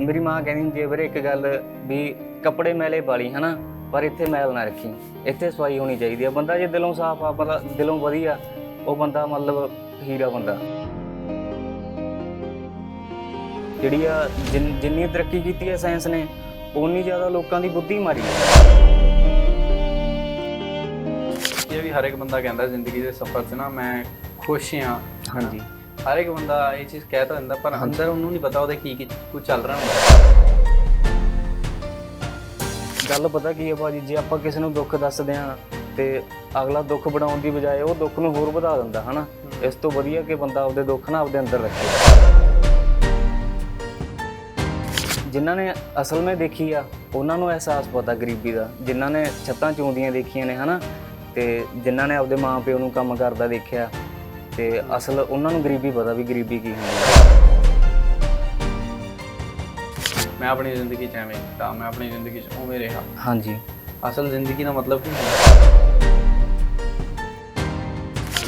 ਮੇਰੀ ਮਾਂ ਕਹਿੰਦੀ ਹੁੰਦੀ ਹੈ ਵੀਰੇ ਇੱਕ ਗੱਲ ਵੀ ਕੱਪੜੇ ਮੈਲੇ ਪਾਲੀ ਹਨਾ? ਪਰ ਇੱਥੇ ਮੈਲ ਨਾ ਰੱਖੀ। ਇੱਥੇ ਸਫ਼ਾਈ ਹੋਣੀ ਚਾਹੀਦੀ ਹੈ ਬੰਦਾ ਜੇ ਦਿਲੋਂ ਸਾਫ਼ ਆ ਪਤਾ ਦਿਲੋਂ ਵਧੀਆ ਉਹ ਬੰਦਾ ਮਤਲਬ ਹੀਰਾ ਬੰਦਾ। ਜਿਹੜੀ ਆ ਜਿੰਨ- ਜਿੰਨੀ ਤਰੱਕੀ ਕੀਤੀ ਹੈ ਸਾਇੰਸ ਨੇ ਉਨੀ ਜ਼ਿਆਦਾ ਲੋਕਾਂ ਦੀ ਬੁੱਧੀ ਮਾਰੀ ਹੈ ਇਹ ਵੀ ਹਰ ਇੱਕ ਬੰਦਾ ਕਹਿੰਦਾ ਜ਼ਿੰਦਗੀ ਦੇ ਸਫ਼ਰ 'ਚ ਨਾ ਮੈਂ ਖੁਸ਼ ਹਾਂ। ਹਾਂਜੀ। ਹਰ ਇੱਕ ਬੰਦਾ ਇਹ ਚੀਜ਼ ਕਹਿ ਤਾਂ ਦਿੰਦਾ ਪਰ ਅੰਦਰ ਉਹਨੂੰ ਨਹੀਂ ਪਤਾ ਉਹਦੇ ਕੀ ਕੀ ਕੁਝ ਚੱਲ ਰਿਹਾ ਹੁੰਦਾ। ਗੱਲ ਪਤਾ ਕੀ ਹੈ ਭਾਜੀ ਜੇ ਆਪਾਂ ਕਿਸੇ ਨੂੰ ਦੁੱਖ ਦੱਸਦੇ ਹਾਂ ਤੇ ਅਗਲਾ ਦੁੱਖ ਵਧਾਉਣ ਦੀ ਬਜਾਏ ਉਹ ਦੁੱਖ ਨੂੰ ਹੋਰ ਵਧਾ ਦਿੰਦਾ ਹਨਾ? ਇਸ ਤੋਂ ਵਧੀਆ ਕਿ ਬੰਦਾ ਆਪਦੇ ਦੁੱਖ ਨਾ ਆਪਦੇ ਅੰਦਰ ਰੱਖੇ। ਜਿਨ੍ਹਾਂ ਨੇ ਅਸਲ ਵਿੱਚ ਦੇਖੀ ਆ ਉਹਨਾਂ ਨੂੰ ਅਹਿਸਾਸ ਪਤਾ ਗਰੀਬੀ ਦਾ। ਜਿਨ੍ਹਾਂ ਨੇ ਛੱਤਾਂ ਚੂੰਦੀਆਂ ਦੇਖੀਆਂ ਨੇ ਹਨਾ? ਤੇ ਜਿਨ੍ਹਾਂ ਨੇ ਆਪਦੇ ਮਾਂ ਪਿਓ ਨੂੰ ਕੰਮ ਕਰਦਾ ਦੇਖਿਆ ਤੇ ਅਸਲ ਉਹਨਾਂ ਨੂੰ ਗਰੀਬੀ ਪਤਾ ਵੀ ਗਰੀਬੀ ਕੀ ਹੁੰਦੀ ਹੈ। ਮੈਂ ਆਪਣੀ ਜ਼ਿੰਦਗੀ 'ਚ ਐਵੇਂ ਕੀਤਾ ਮੈਂ ਆਪਣੀ ਜ਼ਿੰਦਗੀ 'ਚ ਉਵੇਂ ਰਿਹਾ। ਹਾਂਜੀ। ਅਸਲ ਜ਼ਿੰਦਗੀ ਦਾ ਮਤਲਬ ਕੀ ਹੁੰਦਾ?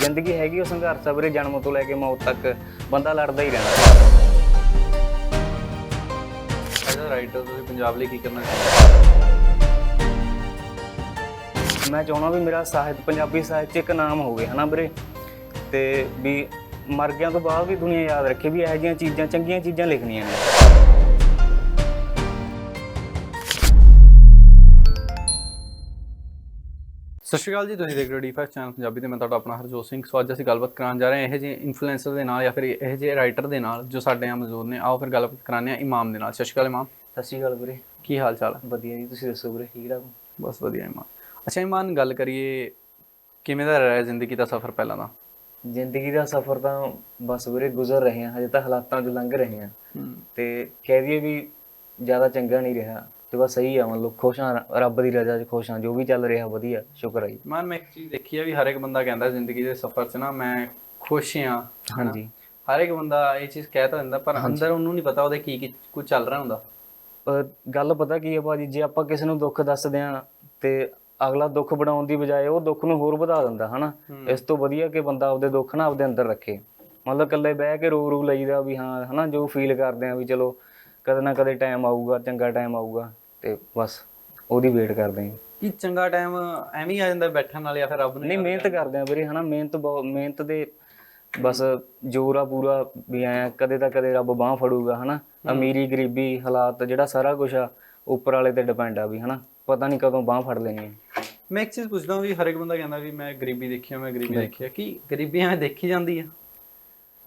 ਜ਼ਿੰਦਗੀ ਹੈਗੀ ਉਹ ਸੰਘਰਸ਼ ਆ ਵੀਰੇ ਜਨਮ ਤੋਂ ਲੈ ਕੇ ਮੌਤ ਤੱਕ ਬੰਦਾ ਲੜਦਾ ਹੀ ਰਹਿੰਦਾ। ਐਜ਼ ਅ ਰਾਈਟਰ ਤੁਸੀਂ ਪੰਜਾਬ ਲਈ ਕੀ ਕਰਨਾ ਚਾਹੁੰਦੇ ਮੈਂ ਚਾਹੁੰਦਾ ਵੀ ਮੇਰਾ ਸਾਹਿਤ ਪੰਜਾਬੀ ਸਾਹਿਤ 'ਚ ਇੱਕ ਨਾਮ ਹੋਵੇ ਹਨਾ ਵੀਰੇ? ਤੇ ਵੀ ਮਰ ਗਿਆ ਤੋਂ ਬਾਅਦ ਵੀ ਦੁਨੀਆ ਯਾਦ ਰੱਖੇ ਵੀ ਇਹੋ ਜਿਹੀਆਂ ਚੀਜ਼ਾਂ ਚੰਗੀਆਂ ਚੀਜ਼ਾਂ ਲਿਖਣੀਆਂ ਨੇ। ਸਤਿ ਸ਼੍ਰੀ ਅਕਾਲ ਜੀ ਤੁਸੀਂ ਦੇਖ ਰਹੇ ਹੋ ਡੀ5 ਚੈਨਲ ਪੰਜਾਬੀ ਤੇ ਮੈਂ ਤੁਹਾਡਾ ਆਪਣਾ ਹਰਜੋਤ ਸਿੰਘ। ਸੋ ਅੱਜ ਅਸੀਂ ਗੱਲਬਾਤ ਕਰਾਂ ਜਾ ਰਹੇ ਹਾਂ ਇਹ ਜਿਹੇ ਇਨਫਲੂਐਂਸਰ ਦੇ ਨਾਲ ਜਾਂ ਫਿਰ ਇਹ ਜਿਹੇ ਰਾਈਟਰ ਦੇ ਨਾਲ ਜੋ ਸਾਡੇ ਆ ਮੌਜੂਦ ਨੇ। ਆਓ ਫਿਰ ਗੱਲਬਾਤ ਕਰਾਉਂਦੇ ਹਾਂ ਇਮਾਮ ਦੇ ਨਾਲ। ਸਤਿ ਸ਼੍ਰੀ ਅਕਾਲ ਇਮਾਮ। ਸਤਿ ਸ਼੍ਰੀ ਅਕਾਲ ਵੀਰੇ। ਕੀ ਹਾਲ ਚਾਲ? ਹੈ ਵਧੀਆ ਜੀ ਤੁਸੀਂ ਦੱਸੋ ਵੀਰੇ ਠੀਕ ਠਾਕ ਹੋ? ਬਸ ਵਧੀਆ ਇਮਾਮ। ਅੱਛਾ ਇਮਾਨ ਗੱਲ ਕਰੀਏ ਕਿਵੇਂ ਦਾ ਰਿਹਾ ਜ਼ਿੰਦਗੀ ਦਾ ਸਫ਼ਰ ਪਹਿਲਾਂ ਦਾ? ਜ਼ਿੰਦਗੀ ਦਾ ਸਫ਼ਰ ਤਾਂ ਬਸ ਵੀਰੇ ਗੁਜ਼ਰ ਰਹੇ ਹਾਂ ਹਜੇ ਤਾਂ ਹਾਲਾਤਾਂ 'ਚ ਲੰਘ ਰਹੇ ਹਾਂ। ਤੇ ਕਹਿ ਦਈਏ ਵੀ ਜ਼ਿਆਦਾ ਚੰਗਾ ਨਹੀਂ ਰਿਹਾ ਤੇ ਬਸ ਸਹੀ ਆ ਮਤਲਬ ਖੁਸ਼ ਹਾਂ ਰੱਬ ਦੀ ਰਜ਼ਾ 'ਚ ਖੁਸ਼ ਹਾਂ ਜੋ ਵੀ ਚੱਲ ਰਿਹਾ ਵਧੀਆ ਸ਼ੁਕਰ ਹੈ ਜੀ। ਮਾਨ ਮੈਂ ਇੱਕ ਚੀਜ਼ ਦੇਖੀ ਆ ਵੀ ਹਰ ਇੱਕ ਬੰਦਾ ਕਹਿੰਦਾ ਜ਼ਿੰਦਗੀ ਦੇ ਸਫ਼ਰ 'ਚ ਨਾ ਮੈਂ ਖੁਸ਼ ਹਾਂ ਹਾਂਜੀ। ਹਰ ਇੱਕ ਬੰਦਾ ਇਹ ਚੀਜ਼ ਕਹਿ ਤਾਂ ਦਿੰਦਾ ਪਰ ਅੰਦਰ ਉਹਨੂੰ ਨਹੀਂ ਪਤਾ ਉਹਦੇ ਕੀ ਕੀ ਕੁਝ ਚੱਲ ਰਿਹਾ ਹੁੰਦਾ। ਪਰ ਗੱਲ ਪਤਾ ਕੀ ਹੈ ਭਾਜੀ ਜੇ ਆਪਾਂ ਕਿਸੇ ਨੂੰ ਦੁੱਖ ਦੱਸਦੇ ਆ ਤੇ ਅਗਲਾ ਦੁੱਖ ਵਧਾਉਣ ਦੀ ਬਜਾਏ ਉਹ ਦੁੱਖ ਨੂੰ ਹੋਰ ਵਧਾ ਦਿੰਦਾ ਹਨਾ? ਇਸ ਤੋਂ ਵਧੀਆ ਕਿ ਬੰਦਾ ਆਪਦੇ ਦੁੱਖ ਨਾ ਆਪਦੇ ਅੰਦਰ ਰੱਖੇ। ਮਤਲਬ ਇਕੱਲੇ ਬਹਿ ਕੇ ਰੋ ਰੂ ਲਈਦਾ ਵੀ ਹਾਂ ਹਨਾ ਜੋ ਫੀਲ ਕਰਦੇ ਆ ਵੀ ਚਲੋ ਕਦੇ ਨਾ ਕਦੇ ਟਾਈਮ ਆਊਗਾ ਚੰਗਾ ਟਾਈਮ ਆਊਗਾ ਤੇ ਬਸ ਉਹਦੀ ਵੇਟ ਕਰਦੇ ਆ। ਕੀ ਚੰਗਾ ਟਾਈਮ ਐਵੇਂ ਹੀ ਆ ਜਾਂਦਾ ਬੈਠਣ ਨਾਲ ਜਾਂ ਫਿਰ ਰੱਬ ਨੇ ਨਹੀਂ ਮਿਹਨਤ ਕਰਦੇ ਆ? ਵੀਰੇ ਹਨਾ ਮਿਹਨਤ ਬਹੁਤ ਮਿਹਨਤ ਦੇ ਬਸ ਜ਼ੋਰ ਆ ਪੂਰਾ ਵੀ ਐ ਕਦੇ ਤਾਂ ਕਦੇ ਰੱਬ ਬਾਹ ਫੜੂਗਾ ਹਨਾ? ਅਮੀਰੀ ਗਰੀਬੀ ਹਾਲਾਤ ਜਿਹੜਾ ਸਾਰਾ ਕੁਝ ਆ ਉੱਪਰ ਵਾਲੇ ਤੇ ਡਿਪੈਂਡ ਆ ਵੀ ਹਨਾ? ਪਤਾ ਨਹੀਂ ਕਦੋਂ ਬਾਹ ਫੜ ਲੈਣੀ ਹੈ। ਮੈਂ ਇੱਕ ਚੀਜ਼ ਪੁੱਛਦਾ ਹਾਂ ਵੀ ਹਰ ਇੱਕ ਬੰਦਾ ਕਹਿੰਦਾ ਵੀ ਮੈਂ ਗਰੀਬੀ ਦੇਖੀ ਆ ਮੈਂ ਗਰੀਬੀ ਦੇਖੀ। ਆ। ਕੀ ਗਰੀਬੀ ਐਵੇਂ ਦੇਖੀ ਜਾਂਦੀ ਆ?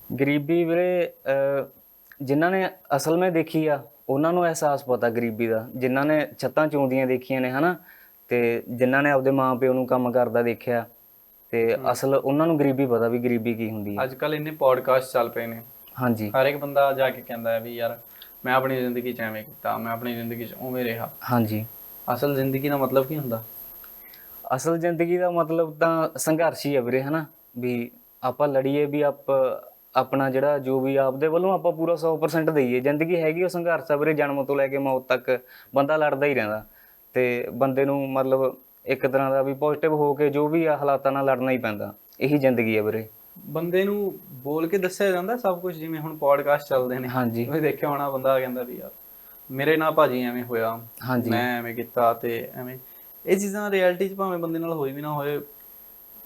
ਗਰੀਬੀ ਵੀਰੇ ਜਿਨ੍ਹਾਂ ਨੇ ਅਸਲ ਵਿੱਚ ਦੇਖੀ ਆ ਉਹਨਾਂ ਨੂੰ ਅਹਿਸਾਸ ਪਤਾ ਗਰੀਬੀ ਦਾ। ਜਿਨ੍ਹਾਂ ਨੇ ਛੱਤਾਂ ਚੂੰਦੀਆਂ ਦੇਖੀਆਂ ਨੇ ਹਨਾ? ਤੇ ਜਿਨ੍ਹਾਂ ਨੇ ਆਪਦੇ ਮਾਂ ਪਿਓ ਨੂੰ ਕੰਮ ਕਰਦਾ ਦੇਖਿਆ ਤੇ ਅਸਲ ਉਹਨਾਂ ਨੂੰ ਗਰੀਬੀ ਪਤਾ ਵੀ ਗਰੀਬੀ ਕੀ ਹੁੰਦੀ ਹੈ ਅੱਜ ਕੱਲ ਇੰਨੇ ਪੋਡਕਾਸਟ ਚੱਲ ਪਏ ਨੇ। ਹਾਂਜੀ। ਹਰ ਇੱਕ ਬੰਦਾ ਜਾ ਕੇ ਕਹਿੰਦਾ ਹੈ ਵੀ ਯਾਰ ਮੈਂ ਆਪਣੀ ਜ਼ਿੰਦਗੀ 'ਚ ਐਵੇਂ ਕੀਤਾ ਮੈਂ ਆਪਣੀ ਜ਼ਿੰਦਗੀ 'ਚ ਉਵੇਂ ਰਿਹਾ। ਹਾਂਜੀ। ਅਸਲ ਜ਼ਿੰਦਗੀ ਦਾ ਮਤਲਬ ਕੀ ਹੁੰਦਾ? ਅਸਲ ਜ਼ਿੰਦਗੀ ਦਾ ਮਤਲਬ ਤਾਂ ਸੰਘਰਸ਼ ਹੀ ਹੈ ਵੀਰੇ ਹਨਾ? ਵੀ ਆਪਾਂ ਲੜੀਏ ਵੀ ਆਪ ਆਪਣਾ ਜਿਹੜਾ ਜੋ ਵੀ ਆਪਦੇ ਵੱਲੋਂ ਆਪਾਂ ਪੂਰਾ 100% ਦਈਏ। ਜ਼ਿੰਦਗੀ ਹੈਗੀ ਉਹ ਸੰਘਰਸ਼ ਆ ਵੀਰੇ ਜਨਮ ਤੋਂ ਲੈ ਕੇ ਮੌਤ ਤੱਕ। ਬੰਦਾ ਲੜਦਾ ਹੀ ਰਹਿੰਦਾ। ਤੇ ਬੰਦੇ ਨੂੰ ਮਤਲਬ ਇੱਕ ਤਰ੍ਹਾਂ ਦਾ ਵੀ ਪੋਜ਼ਿਟਿਵ ਹੋ ਕੇ ਜੋ ਵੀ ਆ ਹਾਲਾਤਾਂ ਨਾਲ ਲੜਨਾ ਹੀ ਪੈਂਦਾ। ਇਹੀ ਜ਼ਿੰਦਗੀ ਹੈ ਵੀਰੇ। ਬੰਦੇ ਨੂੰ ਬੋਲ ਕੇ ਦੱਸਿਆ ਜਾਂਦਾ ਸਭ ਕੁਝ ਜਿਵੇਂ ਹੁਣ ਪੋਡਕਾਸਟ ਚੱਲਦੇ ਨੇ। ਹਾਂਜੀ। ਤੁਸੀਂ ਦੇਖਿਆ ਹੋਣਾ ਬੰਦਾ ਕਹਿੰਦਾ ਵੀ ਯਾਰ ਮੇਰੇ ਨਾਲ ਭਾਜੀ ਐਵੇਂ ਹੋਇਆ। ਹਾਂਜੀ। ਮੈਂ ਐਵੇਂ ਕੀਤਾ ਤੇ ਐਵੇਂ ਇਹ ਚੀਜ਼ਾਂ ਰਿਐਲਿਟੀ 'ਚ ਭਾਵੇਂ ਬੰਦੇ ਨਾਲ ਹੋਈ ਵੀ ਨਾ ਹੋਏ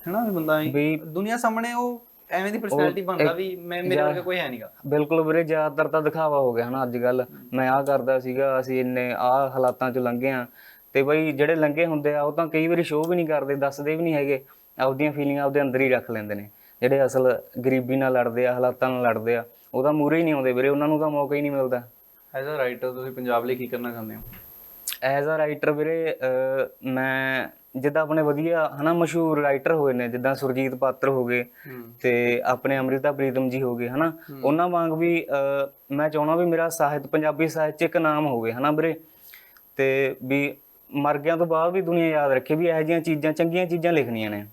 ਹੈਨਾ ਵੀ ਬੰਦਾ ਦੁਨੀਆ ਸਾਹਮਣੇ ਉਹ ਐਵੇਂ ਦੀ ਪਰਸਨੈਲਿਟੀ ਬਣਦਾ ਵੀ ਮੈਂ ਮੇਰੇ ਵਰਗਾ ਕੋਈ ਹੈ ਨਹੀਂਗਾ ਬਿਲਕੁਲ ਵੀਰੇ ਜ਼ਿਆਦਾਤਰ ਤਾਂ ਦਿਖਾਵਾ ਹੋ ਗਿਆ ਹਨਾ ਅੱਜ ਕੱਲ ਮੈਂ ਆਹ ਕਰਦਾ ਸੀਗਾ ਅਸੀਂ ਇੰਨੇ ਆਹ ਹਾਲਾਤਾਂ ਚ ਲੰਘੇ ਆ। ਤੇ ਬਈ ਜਿਹੜੇ ਲੰਘੇ ਹੁੰਦੇ ਆ ਉਹ ਤਾਂ ਕਈ ਵਾਰੀ ਸ਼ੋਅ ਵੀ ਨਹੀਂ ਕਰਦੇ ਦੱਸਦੇ ਵੀ ਨਹੀਂ ਹੈਗੇ। ਆਪਦੀਆਂ ਫੀਲਿੰਗਾਂ ਆਪਦੇ ਅੰਦਰ ਹੀ ਰੱਖ ਲੈਂਦੇ ਨੇ। ਜਿਹੜੇ ਅਸਲ ਗਰੀਬੀ ਨਾਲ ਲੜਦੇ ਆ ਹਾਲਾਤਾਂ ਨਾਲ ਲੜਦੇ ਆ ਉਹ ਤਾਂ ਮੂਰੇ ਹੀ ਨਹੀਂ ਆਉਂਦੇ ਵੀਰੇ ਉਹਨਾਂ ਨੂੰ ਤਾਂ ਮੌਕਾ ਹੀ ਨਹੀਂ ਮਿਲਦਾ। ਐਜ਼ ਅ ਰਾਈਟਰ ਤੁਸੀਂ ਪੰਜਾਬ ਲਈ ਕੀ ਕਰਨਾ ਚਾਹੁੰਦੇ ਹੋ? ਐਜ਼ ਅ ਰਾਈਟਰ ਵੀਰੇ ਮੈਂ ਜਿੱਦਾਂ ਆਪਣੇ ਵਧੀਆ ਹਨਾ ਮਸ਼ਹੂਰ ਰਾਈਟਰ ਹੋਏ ਨੇ ਜਿੱਦਾਂ ਸੁਰਜੀਤ ਪਾਤਰ ਹੋ ਗਏ ਤੇ ਆਪਣੇ ਅੰਮ੍ਰਿਤਾ ਪ੍ਰੀਤਮ ਜੀ ਹੋ ਗਏ ਹਨਾ। ਉਹਨਾਂ ਵਾਂਗ ਵੀ ਮੈਂ ਚਾਹੁੰਦਾ ਵੀ ਮੇਰਾ ਸਾਹਿਤ ਪੰਜਾਬੀ ਸਾਹਿਤ 'ਚ ਇੱਕ ਨਾਮ ਹੋਵੇ ਹਨਾ ਵੀਰੇ। ਤੇ ਵੀ ਮਰ ਗਿਆ ਤੋਂ ਬਾਅਦ ਵੀ ਦੁਨੀਆ ਯਾਦ ਰੱਖੇ ਵੀ ਇਹੋ ਜਿਹੀਆਂ ਚੀਜ਼ਾਂ ਚੰਗੀਆਂ ਚੀਜ਼ਾਂ ਲਿਖਣੀਆਂ ਨੇ